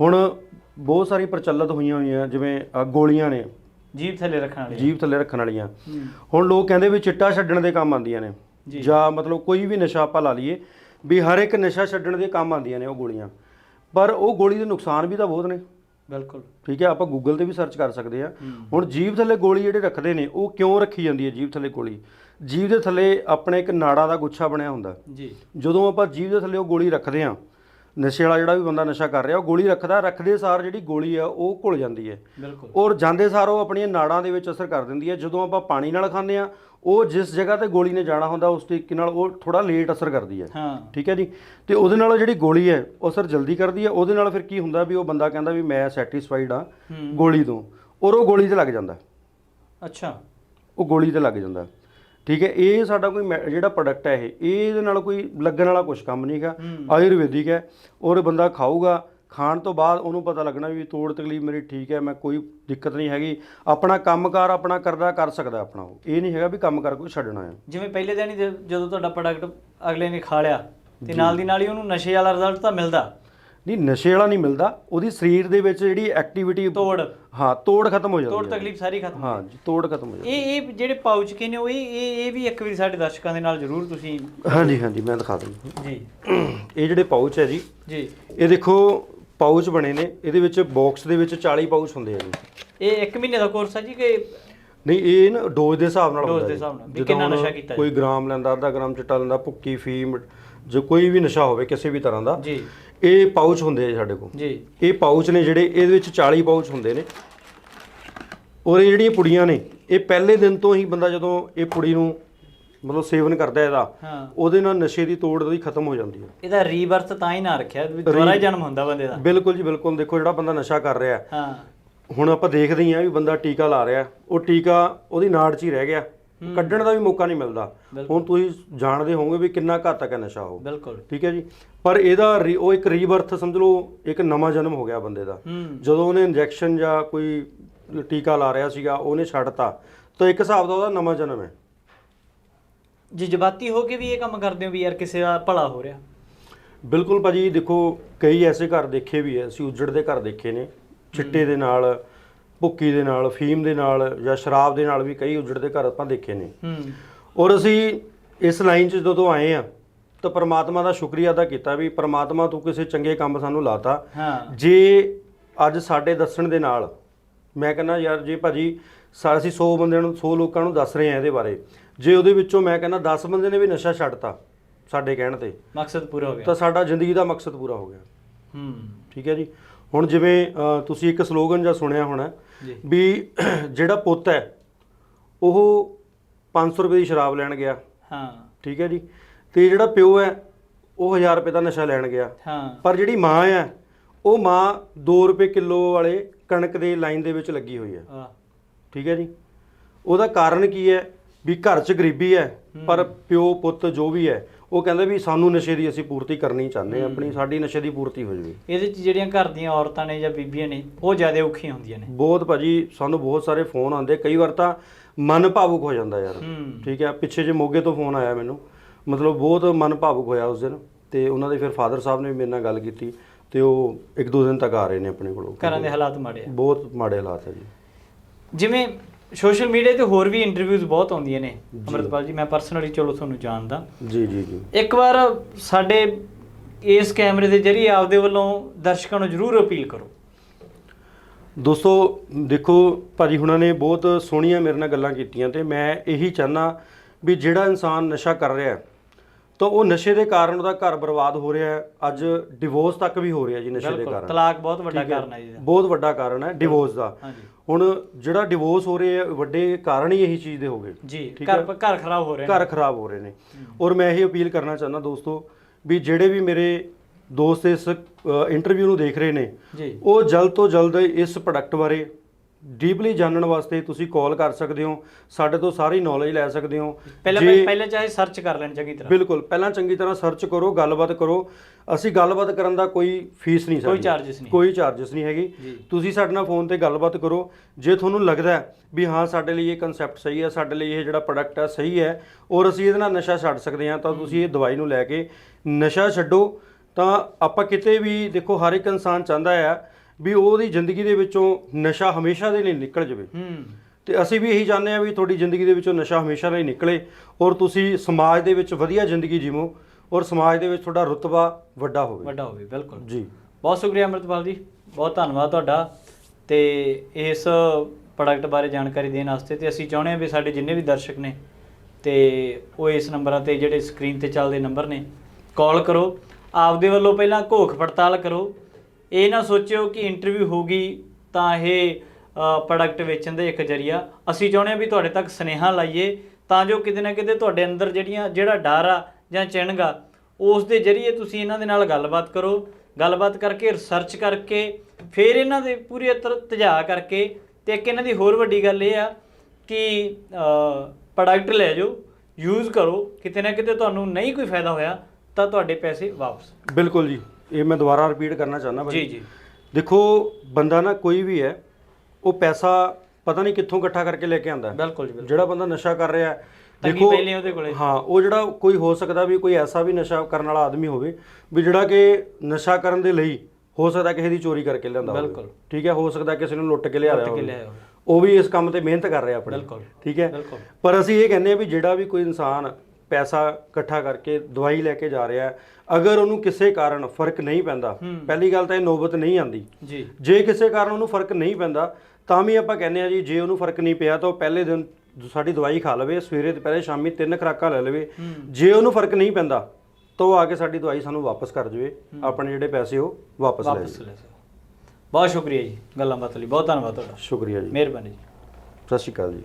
ਹੁਣ ਬਹੁਤ ਸਾਰੀ ਪ੍ਰਚਲਿਤ ਹੋਈਆਂ ਹੋਈਆਂ ਜਿਵੇਂ ਅ, ਗੋਲੀਆਂ ਨੇ। ਜੀਭ ਥੱਲੇ ਰੱਖਣ ਵਾਲੀ ਜੀਭ ਥੱਲੇ ਰੱਖਣ ਵਾਲੀਆਂ। ਹੂੰ। ਹੁਣ ਲੋਕ ਕਹਿੰਦੇ ਵੀ ਚਿੱਟਾ ਛੱਡਣ ਦੇ ਕੰਮ ਆਉਂਦੀਆਂ ਨੇ। ਜੀ। ਜਾਂ ਮਤਲਬ ਕੋਈ ਵੀ ਨਸ਼ਾ ਆਪਾਂ ਲਾ ਲਈਏ ਵੀ ਹਰ ਇੱਕ ਨਸ਼ਾ ਛੱਡਣ ਦੇ ਕੰਮ ਆਉਂਦੀਆਂ ਨੇ ਉਹ ਗੋਲੀਆਂ। ਪਰ ਉਹ ਗੋਲੀ ਦੇ ਨੁਕਸਾਨ ਵੀ ਤਾਂ ਬਹੁਤ ਨੇ। ਬਿਲਕੁਲ। ਠੀਕ ਹੈ ਆਪਾਂ ਗੂਗਲ ਤੇ ਵੀ ਸਰਚ ਕਰ ਸਕਦੇ ਆ। ਹੁਣ ਜੀਭ ਥੱਲੇ ਗੋਲੀ ਜਿਹੜੇ ਰੱਖਦੇ ਨੇ ਉਹ ਕਿਉਂ ਰੱਖੀ ਜਾਂਦੀ ਹੈ ਜੀਭ ਥੱਲੇ ਗੋਲੀ? ਜੀਭ ਦੇ ਥੱਲੇ ਆਪਣੇ ਇੱਕ ਨਾੜਾ ਦਾ ਗੁੱਛਾ ਬਣਿਆ ਹੁੰਦਾ। ਜੀ। ਜਦੋਂ ਆਪਾਂ ਜੀਭ ਦੇ ਥੱਲੇ ਉਹ ਗੋਲੀ ਰੱਖਦੇ ਆ ਨਸ਼ੇ ਵਾਲਾ ਜਿਹੜਾ ਵੀ ਬੰਦਾ ਨਸ਼ਾ ਕਰ ਰਿਹਾ ਉਹ ਗੋਲੀ ਰੱਖਦਾ ਰੱਖਦੇ ਸਾਰ ਜਿਹੜੀ ਗੋਲੀ ਆ ਉਹ ਘੁਲ ਜਾਂਦੀ ਹੈ। ਬਿਲਕੁਲ। ਔਰ ਜਾਂਦੇ ਸਾਰ ਉਹ ਆਪਣੀਆਂ ਨਾੜਾਂ ਦੇ ਵਿੱਚ ਅਸਰ ਕਰ ਦਿੰਦੀ ਹੈ। ਜਦੋਂ ਆਪਾਂ ਪਾਣੀ ਨਾਲ ਖਾਂਦੇ ਆ ਉਹ ਜਿਸ ਜਗ੍ਹਾ ਤੇ ਗੋਲੀ ਨੇ ਜਾਣਾ ਹੁੰਦਾ ਉਸ ਤਰੀਕੇ ਨਾਲ ਉਹ ਥੋੜਾ ਲੇਟ ਅਸਰ ਕਰਦੀ ਹੈ। ਹਾਂ। ਠੀਕ ਹੈ ਜੀ? ਤੇ ਉਹਦੇ ਨਾਲ ਜਿਹੜੀ ਗੋਲੀ ਹੈ ਉਹ ਅਸਰ ਜਲਦੀ ਕਰਦੀ ਹੈ। ਉਹਦੇ ਨਾਲ ਫਿਰ ਕੀ ਹੁੰਦਾ ਵੀ ਉਹ ਬੰਦਾ ਕਹਿੰਦਾ ਵੀ ਮੈਂ ਸੈਟੀਸਫਾਈਡ ਆ ਗੋਲੀ ਤੋਂ ਔਰ ਉਹ ਗੋਲੀ ਤੇ ਲੱਗ ਜਾਂਦਾ। ਅੱਛਾ। ਉਹ ਗੋਲੀ ਤੇ ਲੱਗ ਜਾਂਦਾ। ਠੀਕ ਹੈ? ਇਹ ਸਾਡਾ ਕੋਈ ਜਿਹੜਾ ਪ੍ਰੋਡਕਟ ਹੈ ਇਹ ਇਹਦੇ ਨਾਲ ਕੋਈ ਲੱਗਣ ਵਾਲਾ ਕੁਝ ਕੰਮ ਨਹੀਂਗਾ। ਆਯੁਰਵੈਦਿਕ ਹੈ। ਔਰ ਬੰਦਾ ਖਾਊਗਾ ਖਾਣ ਤੋਂ ਬਾਅਦ ਉਹਨੂੰ ਪਤਾ ਲੱਗਣਾ ਵੀ ਤੋੜ ਤਕਲੀਫ ਮੇਰੀ ਠੀਕ ਹੈ ਮੈਂ ਕੋਈ ਦਿੱਕਤ ਨਹੀਂ ਹੈਗੀ। ਆਪਣਾ ਕੰਮਕਾਰ ਆਪਣਾ ਕਰਦਾ ਕਰ ਸਕਦਾ ਆਪਣਾ ਉਹ। ਇਹ ਨਹੀਂ ਹੈਗਾ ਵੀ ਕੰਮ ਕਰ ਕੋਈ ਛੱਡਣਾ ਹੈ। ਜਿਵੇਂ ਪਹਿਲੇ ਦਿਨ ਹੀ ਜਦੋਂ ਤੁਹਾਡਾ ਪ੍ਰੋਡਕਟ ਅਗਲੇ ਨੇ ਖਾ ਲਿਆ ਤੇ ਨਾਲ ਦੀ ਨਾਲ ਹੀ ਉਹਨੂੰ ਨਸ਼ੇ ਵਾਲਾ ਰਿਜ਼ਲਟ ਤਾਂ ਮਿਲਦਾ। ਨਹੀਂ ਨਸ਼ੇ ਵਾਲਾ ਨਹੀਂ ਮਿਲਦਾ। ਉਹਦੀ ਸਰੀਰ ਦੇ ਵਿੱਚ ਜਿਹੜੀ ਐਕਟੀਵਿਟੀ ਤੋੜ। ਹਾਂ ਤੋੜ ਖਤਮ ਹੋ ਜਾਂਦੀ ਤੋੜ ਹੈ। ਤਕਲੀਫ ਸਾਰੀ ਖਤਮ ਹਾਂ ਜੀ ਤੋੜ ਖਤਮ ਹੋ ਜਾਂਦੀ ਇਹ ਇਹ ਜਿਹੜੇ ਪਾਉਚ ਕੇ ਨੇ ਉਹ ਇਹ ਇਹ ਇਹ ਵੀ ਇੱਕ ਵਾਰੀ ਸਾਡੇ ਦਰਸ਼ਕਾਂ ਦੇ ਨਾਲ ਜ਼ਰੂਰ ਤੁਸੀਂ ਹੈ। ਹਾਂਜੀ ਹਾਂਜੀ ਮੈਂ ਦਿਖਾ ਦਿੰਦਾ। ਜੀ। ਇਹ ਜਿਹੜੇ ਪਾਊਚ ਹੈ ਜੀ ਜੀ। ਇਹ ਦੇਖੋ ਪਾਊਚ ਬਣੇ ਨੇ ਇਹਦੇ ਵਿੱਚ ਬਾਕਸ ਦੇ ਵਿੱਚ 40 ਪਾਊਚ ਹੁੰਦੇ ਆ ਜੀ। ਇਹ 1 ਮਹੀਨੇ ਦਾ ਕੋਰਸ ਹੈ ਜੀ ਕਿ ਨਹੀਂ ਇਹ ਨਾ ਡੋਜ਼ ਦੇ ਹਿਸਾਬ ਨਾਲ ਡੋਜ਼ ਹੁੰਦਾ ਦੇ ਜੀ। ਹਿਸਾਬ ਨਾਲ, ਵੀ ਕਿੰਨਾ ਨਸ਼ਾ ਕੀਤਾ ਕੋਈ ਗ੍ਰਾਮ ਲੈਂਦਾ ਅੱਧਾ ਗ੍ਰਾਮ ਚਿੱਟਾ ਲੈਂਦਾ ਭੁੱਕੀ ਫੀਮ ਜੋ ਕੋਈ ਵੀ ਨਸ਼ਾ ਹੋਵੇ ਕਿਸੇ ਵੀ ਤਰ੍ਹਾਂ ਦਾ ਜੀ। ਇਹ ਪਾਊਚ ਹੁੰਦੇ ਆ ਸਾਡੇ ਕੋਲ। ਜੀ। ਇਹ ਪਾਊਚ ਨੇ ਜਿਹੜੇ ਇਹਦੇ ਵਿੱਚ 40 ਪਾਊਚ ਹੁੰਦੇ ਨੇ। ਔਰ ਇਹ ਜਿਹੜੀਆਂ ਪੁੜੀਆਂ ਨੇ ਇਹ ਪਹਿਲੇ ਦਿਨ ਤੋਂ ਹੀ ਬੰਦਾ ਜਦੋਂ ਇਹ ਪੁੜੀ ਨੂੰ ਮਤਲਬ ਸੇਵਨ ਕਰਦਾ ਇਹਦਾ ਹਾਂ। ਉਹਦੇ ਨਾਲ ਨਸ਼ੇ ਦੀ ਤੋੜ ਉਹਦੀ ਖਤਮ ਹੋ ਜਾਂਦੀ ਹੈ। ਇਹਦਾ ਰੀਬਰਥ ਤਾਂ ਹੀ ਨਾ ਰੱਖਿਆ ਵੀ ਦੁਬਾਰਾ ਹੀ ਜਨਮ ਹੁੰਦਾ ਬੰਦੇ ਦਾ। ਬਿਲਕੁਲ ਜੀ ਬਿਲਕੁਲ। ਦੇਖੋ ਜਿਹੜਾ ਬੰਦਾ ਨਸ਼ਾ ਕਰ ਰਿਹਾ ਹੈ, ਹਾਂ। ਹੁਣ ਆਪਾਂ ਦੇਖਦੇ ਹੀ ਆ ਵੀ ਬੰਦਾ ਟੀਕਾ ਲਾ ਰਿਹਾ ਉਹ ਟੀਕਾ ਉਹਦੀ ਨਾੜ 'ਚ ਹੀ ਰਹਿ ਗਿਆ। ਕੱਢਣ ਦਾ ਵੀ ਮੌਕਾ ਨਹੀਂ ਮਿਲਦਾ। ਹੁਣ ਤੁਸੀਂ ਜਾਣਦੇ ਹੋਵੋਗੇ ਵੀ ਕਿੰਨਾ ਘਾਤਕ ਹੈ ਨਸ਼ਾ ਉਹ। ਬਿਲਕੁਲ। ਠੀਕ ਹੈ ਜੀ? ਪਰ ਇਹਦਾ ਰੀ- ਉਹ ਇੱਕ ਰੀਬਰਥ ਸਮਝ ਲਓ ਇੱਕ ਨਵਾਂ ਜਨਮ ਹੋ ਗਿਆ ਬੰਦੇ ਦਾ। ਹੂੰ। ਜਦੋਂ ਉਹਨੇ ਇੰਜੈਕਸ਼ਨ ਜਾਂ ਕੋਈ ਟੀਕਾ ਲਾ ਰਿਹਾ ਸੀਗਾ ਉਹਨੇ ਛੱਡਤਾ ਤਾਂ ਇੱਕ ਹਿਸਾਬ ਦਾ ਉਹਦਾ ਨਵਾਂ ਜਨਮ ਹੈ। ਜਜ਼ਬਾਤੀ ਹੋ ਕੇ ਵੀ ਇਹ ਕੰਮ ਕਰਦੇ ਹੋ ਵੀ ਯਾਰ ਕਿਸੇ ਦਾ ਭਲਾ ਹੋ ਰਿਹਾ? ਬਿਲਕੁਲ ਭਾਜੀ ਦੇਖੋ ਕਈ ਐਸੇ ਘਰ ਦੇਖੇ ਵੀ ਐ ਅਸੀਂ ਉਜੜਦੇ ਘਰ ਦੇਖੇ ਨੇ। ਚਿੱਟੇ ਦੇ ਨਾਲ ਭੁੱਕੀ ਦੇ ਨਾਲ ਫੀਮ ਦੇ ਨਾਲ ਜਾਂ ਸ਼ਰਾਬ ਦੇ ਨਾਲ ਵੀ ਕਈ ਉਜੜਦੇ ਘਰ ਆਪਾਂ ਦੇਖੇ ਨੇ। ਹੂੰ। ਔਰ ਅਸੀਂ ਇਸ ਲਾਈਨ 'ਚ ਜਦੋਂ ਆਏ ਆ ਤਾਂ ਪ੍ਰਮਾਤਮਾ ਦਾ ਸ਼ੁਕਰੀਆ ਅਦਾ ਕੀਤਾ ਵੀ ਪ੍ਰਮਾਤਮਾ ਤੂੰ ਕਿਸੇ ਚੰਗੇ ਕੰਮ ਸਾਨੂੰ ਲਾਤਾ। ਹਾਂ। ਜੇ ਅੱਜ ਸਾਡੇ ਦੱਸਣ ਦੇ ਨਾਲ ਮੈਂ ਕਹਿੰਦਾ ਯਾਰ ਜੇ ਭਾਜੀ ਸਾ- ਅਸੀਂ 100 ਬੰਦਿਆਂ ਨੂੰ 100 ਲੋਕਾਂ ਨੂੰ ਦੱਸ ਰਹੇ ਆ ਇਹਦੇ ਬਾਰੇ ਜੇ ਉਹਦੇ ਵਿੱਚੋਂ ਮੈਂ ਕਹਿੰਦਾ 10 ਬੰਦੇ ਨੇ ਵੀ ਨਸ਼ਾ ਛੱਡਤਾ ਸਾਡੇ ਕਹਿਣ ਤੇ ਮਕਸਦ ਪੂਰਾ ਹੋ ਗਿਆ। ਤਾਂ ਸਾਡਾ ਜ਼ਿੰਦਗੀ ਦਾ ਮਕਸਦ ਪੂਰਾ ਹੋ ਗਿਆ। ਹੂੰ। ਠੀਕ ਹੈ ਜੀ? ਹੁਣ ਜਿਵੇਂ ਤੁਸੀਂ ਇੱਕ ਸਲੋਗਨ ਜਾਂ ਸੁਣਿਆ ਹੋਣਾ ਵੀ ਜਿਹੜਾ ਪੁੱਤ ਹੈ ਉਹ 500 ਰੁਪਏ ਦੀ ਸ਼ਰਾਬ ਲੈਣ ਗਿਆ। ਹਾਂ। ਠੀਕ ਹੈ ਜੀ? ਤੇ ਜਿਹੜਾ ਪਿਓ ਹੈ ਉਹ 1000 ਰੁਪਏ ਦਾ ਨਸ਼ਾ ਲੈਣ ਗਿਆ। ਹਾਂ। ਪਰ ਜਿਹੜੀ ਮਾਂ ਹੈ ਉਹ ਮਾਂ 2 ਰੁਪਏ ਕਿਲੋ ਵਾਲੇ ਕਣਕ ਦੇ ਲਾਈਨ ਦੇ ਵਿੱਚ ਲੱਗੀ ਹੋਈ ਹੈ। ਠੀਕ ਹੈ ਜੀ? ਉਹਦਾ ਕਾਰਨ ਕੀ ਹੈ? ਵੀ ਘਰ 'ਚ ਗਰੀਬੀ ਹੈ ਪਰ ਪਿਓ ਪੁੱਤ ਜੋ ਵੀ ਹੈ ਉਹ ਕਹਿੰਦਾ ਵੀ ਸਾਨੂੰ ਨਸ਼ੇ ਦੀ ਅਸੀਂ ਪੂਰਤੀ ਕਰਨੀ ਚਾਹੁੰਦੇ ਹਾਂ ਆਪਣੀ ਸਾਡੀ ਨਸ਼ੇ ਦੀ ਪੂਰਤੀ ਹੋ ਜਾਵੇ। ਇਹਦੇ ਚ ਜਿਹੜੀਆਂ ਘਰ ਦੀਆਂ ਔਰਤਾਂ ਨੇ ਜਾਂ ਬੀਬੀਆਂ ਨੇ ਉਹ ਜ਼ਿਆਦਾ ਔਖੀਆਂ ਹੁੰਦੀਆਂ ਨੇ। ਬਹੁਤ ਭਾਜੀ ਸਾਨੂੰ ਬਹੁਤ ਸਾਰੇ ਫੋਨ ਆਉਂਦੇ ਕਈ ਵਾਰ ਤਾਂ ਮਨ ਭਾਵੁਕ ਹੋ ਜਾਂਦਾ ਯਾਰ। ਠੀਕ ਹੈ ਪਿੱਛੇ ਜੇ ਮੋਗੇ ਤੋਂ ਫੋਨ ਆਇਆ ਮੈਨੂੰ ਮਤਲਬ ਬਹੁਤ ਮਨ ਭਾਵੁਕ ਹੋਇਆ ਉਸ ਦਿਨ ਤੇ ਉਹਨਾਂ ਦੇ ਫਿਰ ਫਾਦਰ ਸਾਹਿਬ ਨੇ ਵੀ ਮੇਰੇ ਨਾਲ ਗੱਲ ਕੀਤੀ ਤੇ ਉਹ ਇੱਕ ਦੋ ਦਿਨ ਤੱਕ ਆ ਰਹੇ ਨੇ ਆਪਣੇ ਕੋਲ। ਘਰਾਂ ਦੇ ਹਾਲਾਤ ਮਾੜੇ ਆ। ਬਹੁਤ ਮਾੜੇ ਹਾਲਾਤ ਹੈ ਜੀ। ਜਿਵੇਂ ਸੋਸ਼ਲ ਮੀਡੀਆ ਤੇ ਹੋਰ ਵੀ ਇੰਟਰਵਿਊਜ਼ ਬਹੁਤ ਆਉਂਦੀਆਂ ਨੇ ਅਮਰਤਪਾਲ ਜੀ ਮੈਂ ਪਰਸਨਲੀ ਚਲੋ ਤੁਹਾਨੂੰ ਜਾਣਦਾ। ਜੀ ਜੀ ਜੀ। ਇੱਕ ਵਾਰ ਸਾਡੇ ਇਸ ਕੈਮਰੇ ਦੇ ਜਰੀਏ ਆਪਦੇ ਵੱਲੋਂ ਦਰਸ਼ਕਾਂ ਨੂੰ ਜ਼ਰੂਰ ਅਪੀਲ ਕਰੋ। ਦੋਸਤੋ ਦੇਖੋ ਭਾਜੀ ਹੁਣਾਂ ਨੇ ਬਹੁਤ ਸੋਹਣੀਆਂ ਮੇਰੇ ਨਾਲ ਗੱਲਾਂ ਕੀਤੀਆਂ ਤੇ ਮੈਂ ਇਹੀ ਚਾਹਨਾ ਵੀ ਜਿਹੜਾ ਇਨਸਾਨ ਨਸ਼ਾ ਕਰ ਰਿਹਾ ਹੈ ਤਾਂ ਉਹ ਨਸ਼ੇ ਦੇ ਕਾਰਨ ਉਹਦਾ ਘਰ ਬਰਬਾਦ ਹੋ ਰਿਹਾ ਹੈ। ਅੱਜ ਡਿਵੋਰਸ ਤੱਕ ਵੀ ਹੋ ਰਿਹਾ ਜੀ ਨਸ਼ੇ ਦੇ ਬਿਲਕੁਲ ਕਾਰਨ। ਤਲਾਕ ਬਹੁਤ ਵੱਡਾ ਠੀਕ ਹੈ? ਕਾਰਨ ਹੈ ਜੀ ਇਹਦਾ। ਬਹੁਤ ਵੱਡਾ ਕਾਰਨ ਹੈ ਡਿਵੋਰਸ ਦਾ। ਹਾਂਜੀ। ਹੁਣ ਜਿਹੜਾ ਡਿਵੋਰਸ ਹੋ ਰਿਹਾ ਹੈ ਵੱਡੇ ਕਾਰਨ ਹੀ ਇਹੀ ਚੀਜ਼ ਦੇ ਹੋ ਗਏ। ਜੀ ਠੀਕ ਘਰ ਹੈ। ਘਰ ਖਰਾਬ ਹੋ ਰਹੇ ਨੇ। ਘਰ ਖਰਾਬ ਹੋ ਰਹੇ ਨੇ। ਔਰ ਮੈਂ ਇਹ ਅਪੀਲ ਕਰਨਾ ਚਾਹੁੰਦਾ ਦੋਸਤੋ ਵੀ ਜਿਹੜੇ ਵੀ ਮੇਰੇ ਦੋਸਤ ਇਸ ਇੰਟਰਵਿਊ ਨੂੰ ਦੇਖ ਰਹੇ ਨੇ ਜੀ। ਉਹ ਜਲਦ ਤੋਂ ਜਲਦ ਇਸ ਪ੍ਰੋਡਕਟ ਬਾਰੇ ਡੀਪਲੀ ਜਾਣਨ ਵਾਸਤੇ ਤੁਸੀਂ ਕਾਲ ਕਰ ਸਕਦੇ ਹੋ ਸਾਡੇ ਤੋਂ ਸਾਰੀ ਨੌਲੇਜ ਲੈ ਸਕਦੇ ਹੋ। ਪਹਿਲਾਂ ਜੇ- ਪਹਿਲਾਂ ਚਾਹੇ ਸਰਚ ਕਰ ਲੈਣ ਚੰਗੀ ਤਰ੍ਹਾਂ। ਬਿਲਕੁਲ ਪਹਿਲਾਂ ਚੰਗੀ ਤਰ੍ਹਾਂ ਸਰਚ ਕਰੋ ਗੱਲਬਾਤ ਕਰੋ। ਅਸੀਂ ਗੱਲਬਾਤ ਕਰਨ ਦਾ ਕੋਈ ਫੀਸ ਨਹੀਂ ਕੋਈ ਸਾਡੀ। charges ਨਹੀਂ। ਕੋਈ ਚਾਰजेस ਨਹੀਂ ਹੈਗੀ। ਤੁਸੀਂ ਸਾਡੇ ਨਾਲ ਫੋਨ ਤੇ ਗੱਲਬਾਤ ਕਰੋ। ਜੇ ਤੁਹਾਨੂੰ ਲੱਗਦਾ ਹੈ ਵੀ ਹਾਂ ਸਾਡੇ ਲਈ ਇਹ ਕਨਸੈਪਟ ਸਹੀ ਹੈ ਸਾਡੇ ਲਈ ਇਹ ਜਿਹੜਾ ਪ੍ਰੋਡਕਟ ਹੈ ਸਹੀ ਹੈ ਔਰ ਅਸੀਂ ਇਹਦੇ ਨਾਲ ਨਸ਼ਾ ਛੱਡ ਸਕਦੇ ਹਾਂ ਤਾਂ ਤੁਸੀਂ ਇਹ ਦਵਾਈ ਨੂੰ ਲੈ ਕੇ ਨਸ਼ਾ ਛੱਡੋ। ਤਾਂ ਆਪਾਂ ਕਿਤੇ ਵੀ ਦੇਖੋ ਹਰ ਇੱਕ ਇਨਸਾਨ ਚਾਹੁੰਦਾ ਹੈ ਵੀ ਉਹਦੀ ਜ਼ਿੰਦਗੀ ਦੇ ਵਿੱਚੋਂ ਨਸ਼ਾ ਹਮੇਸ਼ਾ ਦੇ ਲਈ ਨਿਕਲ ਜਾਵੇ। ਹੂੰ। ਤੇ ਅਸੀਂ ਵੀ ਇਹੀ ਚਾਹੁੰਦੇ ਹਾਂ ਵੀ ਤੁਹਾਡੀ ਜ਼ਿੰਦਗੀ ਦੇ ਵਿੱਚੋਂ ਨਸ਼ਾ ਹਮੇਸ਼ਾ ਲਈ ਨਿਕਲੇ ਔਰ ਤੁਸੀਂ ਸਮਾਜ ਦੇ ਵਿੱਚ ਵਧੀਆ ਜ਼ਿੰਦਗੀ ਜੀਵੋ ਔਰ ਸਮਾਜ ਦੇ ਵਿੱਚ ਤੁਹਾਡਾ ਰੁਤਬਾ ਵੱਡਾ ਹੋਵੇ। ਵੱਡਾ ਹੋਵੇ ਬਿਲਕੁਲ। ਜੀ। ਬਹੁਤ ਸ਼ੁਕਰੀਆ ਅਮਰਤਪਾਲ ਜੀ ਬਹੁਤ ਧੰਨਵਾਦ ਤੁਹਾਡਾ। ਤੇ ਇਸ ਪ੍ਰੋਡਕਟ ਬਾਰੇ ਜਾਣਕਾਰੀ ਦੇਣ ਵਾਸਤੇ ਤੇ ਅਸੀਂ ਚਾਹੁੰਦੇ ਹਾਂ ਵੀ ਸਾਡੇ ਜਿੰਨੇ ਵੀ ਦਰਸ਼ਕ ਨੇ ਤੇ ਉਹ ਇਸ ਨੰਬਰਾਂ ਤੇ ਜਿਹੜੇ ਸਕਰੀਨ ਤੇ ਚੱਲਦੇ ਨੰਬਰ ਨੇ ਕਾਲ ਕਰੋ। ਆਪਦੇ ਵੱਲੋਂ ਪਹਿਲਾਂ ਘੋਖ ਪੜਤਾਲ ਕਰੋ। ਇਹ ਨਾ ਸੋਚਿਓ ਕਿ ਇੰਟਰਵਿਊ ਹੋਗੀ ਤਾਂ ਇਹ ਪ੍ਰੋਡਕਟ ਵੇਚਣ ਦਾ ਇੱਕ ਜਰੀਆ। ਅਸੀਂ ਚਾਹੁੰਦੇ ਹਾਂ ਵੀ ਤੁਹਾਡੇ ਤੱਕ ਸੁਨੇਹਾ ਲਾਈਏ ਤਾਂ ਜੋ ਕਿਤੇ ਨਾ ਕਿਤੇ ਤੁਹਾਡੇ ਅੰਦਰ ਜਿਹੜੀਆਂ, ਜਿਹੜਾ ਡਰ ਆ ਜਾਂ ਚਿਣਗਾ ਉਸ ਦੇ ਜਰੀਏ ਤੁਸੀਂ ਇਹਨਾਂ ਦੇ ਨਾਲ ਗੱਲਬਾਤ ਕਰੋ। ਗੱਲਬਾਤ ਕਰਕੇ ਰਿਸਰਚ ਕਰਕੇ, ਫਿਰ ਇਹਨਾਂ ਦੇ ਪੂਰੀ ਤਰ ਤਜਾ ਕਰਕੇ। ਤੇ ਇੱਕ ਇਹਨਾਂ ਦੀ ਹੋਰ ਵੱਡੀ ਗੱਲ ਇਹ ਆ ਕਿ ਪ੍ਰੋਡਕਟ ਲੈ ਜਾਓ ਯੂਜ਼ ਕਰੋ। ਕਿਤੇ ਨਾ ਕਿਤੇ ਤੁਹਾਨੂੰ ਨਹੀਂ ਕੋਈ ਫਾਇਦਾ ਹੋਇਆ ਤਾਂ ਤੁਹਾਡੇ ਪੈਸੇ ਵਾਪਸ। ਬਿਲਕੁਲ ਜੀ। ਇਹ ਮੈਂ ਦੁਬਾਰਾ ਰਿਪੀਟ ਕਰਨਾ ਚਾਹੁੰਦਾ ਭਾਈ ਜੀ ਜੀ। ਦੇਖੋ ਬੰਦਾ ਨਾ ਕੋਈ ਵੀ ਹੈ ਉਹ ਪੈਸਾ ਪਤਾ ਨਹੀਂ ਕਿੱਥੋਂ ਇਕੱਠਾ ਕਰਕੇ ਲੈ ਕੇ ਆਂਦਾ ਬਿਲਕੁਲ ਜੀ ਬਿਲਕੁਲ। ਜਿਹੜਾ ਬੰਦਾ ਨਸ਼ਾ ਕਰ ਰਿਹਾ ਹੈ ਤੰਗੀ ਪਹਿਲੇ ਉਹਦੇ ਕੋਲੇ। ਹਾਂ ਉਹ ਜਿਹੜਾ ਕੋਈ ਹੋ ਸਕਦਾ ਵੀ ਕੋਈ ਐਸਾ ਵੀ ਨਸ਼ਾ ਕਰਨ ਵਾਲਾ ਆਦਮੀ ਹੋਵੇ ਵੀ ਜਿਹੜਾ ਕਿ ਨਸ਼ਾ ਕਰਨ ਦੇ ਲਈ ਹੋ ਸਕਦਾ ਕਿਸੇ ਦੀ ਚੋਰੀ ਕਰਕੇ ਲਿਆਂਦਾ ਹੋਵੇ। ਬਿਲਕੁਲ। ਠੀਕ ਹੈ ਹੋ ਸਕਦਾ ਕਿਸੇ ਨੂੰ ਲੁੱਟ ਕੇ ਲਿਆ ਰਿਹਾ ਲਿਆਇਆ ਹੋਵੇ। ਉਹ ਵੀ ਇਸ ਕੰਮ ਤੇ ਮਿਹਨਤ ਕਰ ਰਿਹਾ ਆਪਣੀ। ਬਿਲਕੁਲ। ਠੀਕ ਹੈ? ਬਿਲਕੁਲ। ਪਰ ਅਸੀਂ ਇਹ ਕਹਿੰਦੇ ਆ ਵੀ ਜਿਹੜਾ ਵੀ ਕੋਈ ਇਨਸਾਨ ਪੈਸਾ ਇਕੱਠਾ ਕਰਕੇ ਦਵਾਈ ਲੈ ਕੇ ਜਾ ਰਿਹਾ ਹੈ। ਅਗਰ ਉਹਨੂੰ ਕਿਸੇ ਕਾਰਨ ਫ਼ਰਕ ਨਹੀਂ ਪੈਂਦਾ ਪਹਿਲੀ ਗੱਲ ਤਾਂ ਇਹ ਨੌਬਤ ਨਹੀਂ ਆਂਦੀ। ਜੀ। ਜੇ ਕਿਸੇ ਕਾਰਨ ਉਹਨੂੰ ਫ਼ਰਕ ਨਹੀਂ ਪੈਂਦਾ ਤਾਂ ਵੀ ਆਪਾਂ ਕਹਿੰਦੇ ਆ ਜੀ ਜੇ ਉਹਨੂੰ ਫ਼ਰਕ ਨਹੀਂ ਪਿਆ ਤਾਂ ਉਹ ਪਹਿਲੇ ਦਿਨ ਸਾਡੀ ਦਵਾਈ ਖਾ ਲਵੇ ਸਵੇਰੇ ਦੁਪਹਿਰੇ ਸ਼ਾਮੀ ਤਿੰਨ ਖੁਰਾਕਾਂ ਲੈ ਲਵੇ। ਜੇ ਉਹਨੂੰ ਫ਼ਰਕ ਨਹੀਂ ਪੈਂਦਾ ਤਾਂ ਉਹ ਆ ਕੇ ਸਾਡੀ ਦਵਾਈ ਸਾਨੂੰ ਵਾਪਸ ਕਰ ਜਾਵੇ। ਆਪਣੇ ਜਿਹੜੇ ਪੈਸੇ ਉਹ ਵਾਪਸ ਲੈ ਜਾਵੇ। ਬਹੁਤ ਸ਼ੁਕਰੀਆ ਜੀ। ਗੱਲਾਂ ਬਾਤਾਂ ਲਈ ਬਹੁਤ ਧੰਨਵਾਦ ਤੁਹਾਡਾ। ਸ਼ੁਕਰੀਆ ਜੀ। ਮਿਹਰਬਾਨੀ ਜੀ। ਸਤਿ ਸ਼੍ਰੀ ਅਕਾਲ ਜੀ।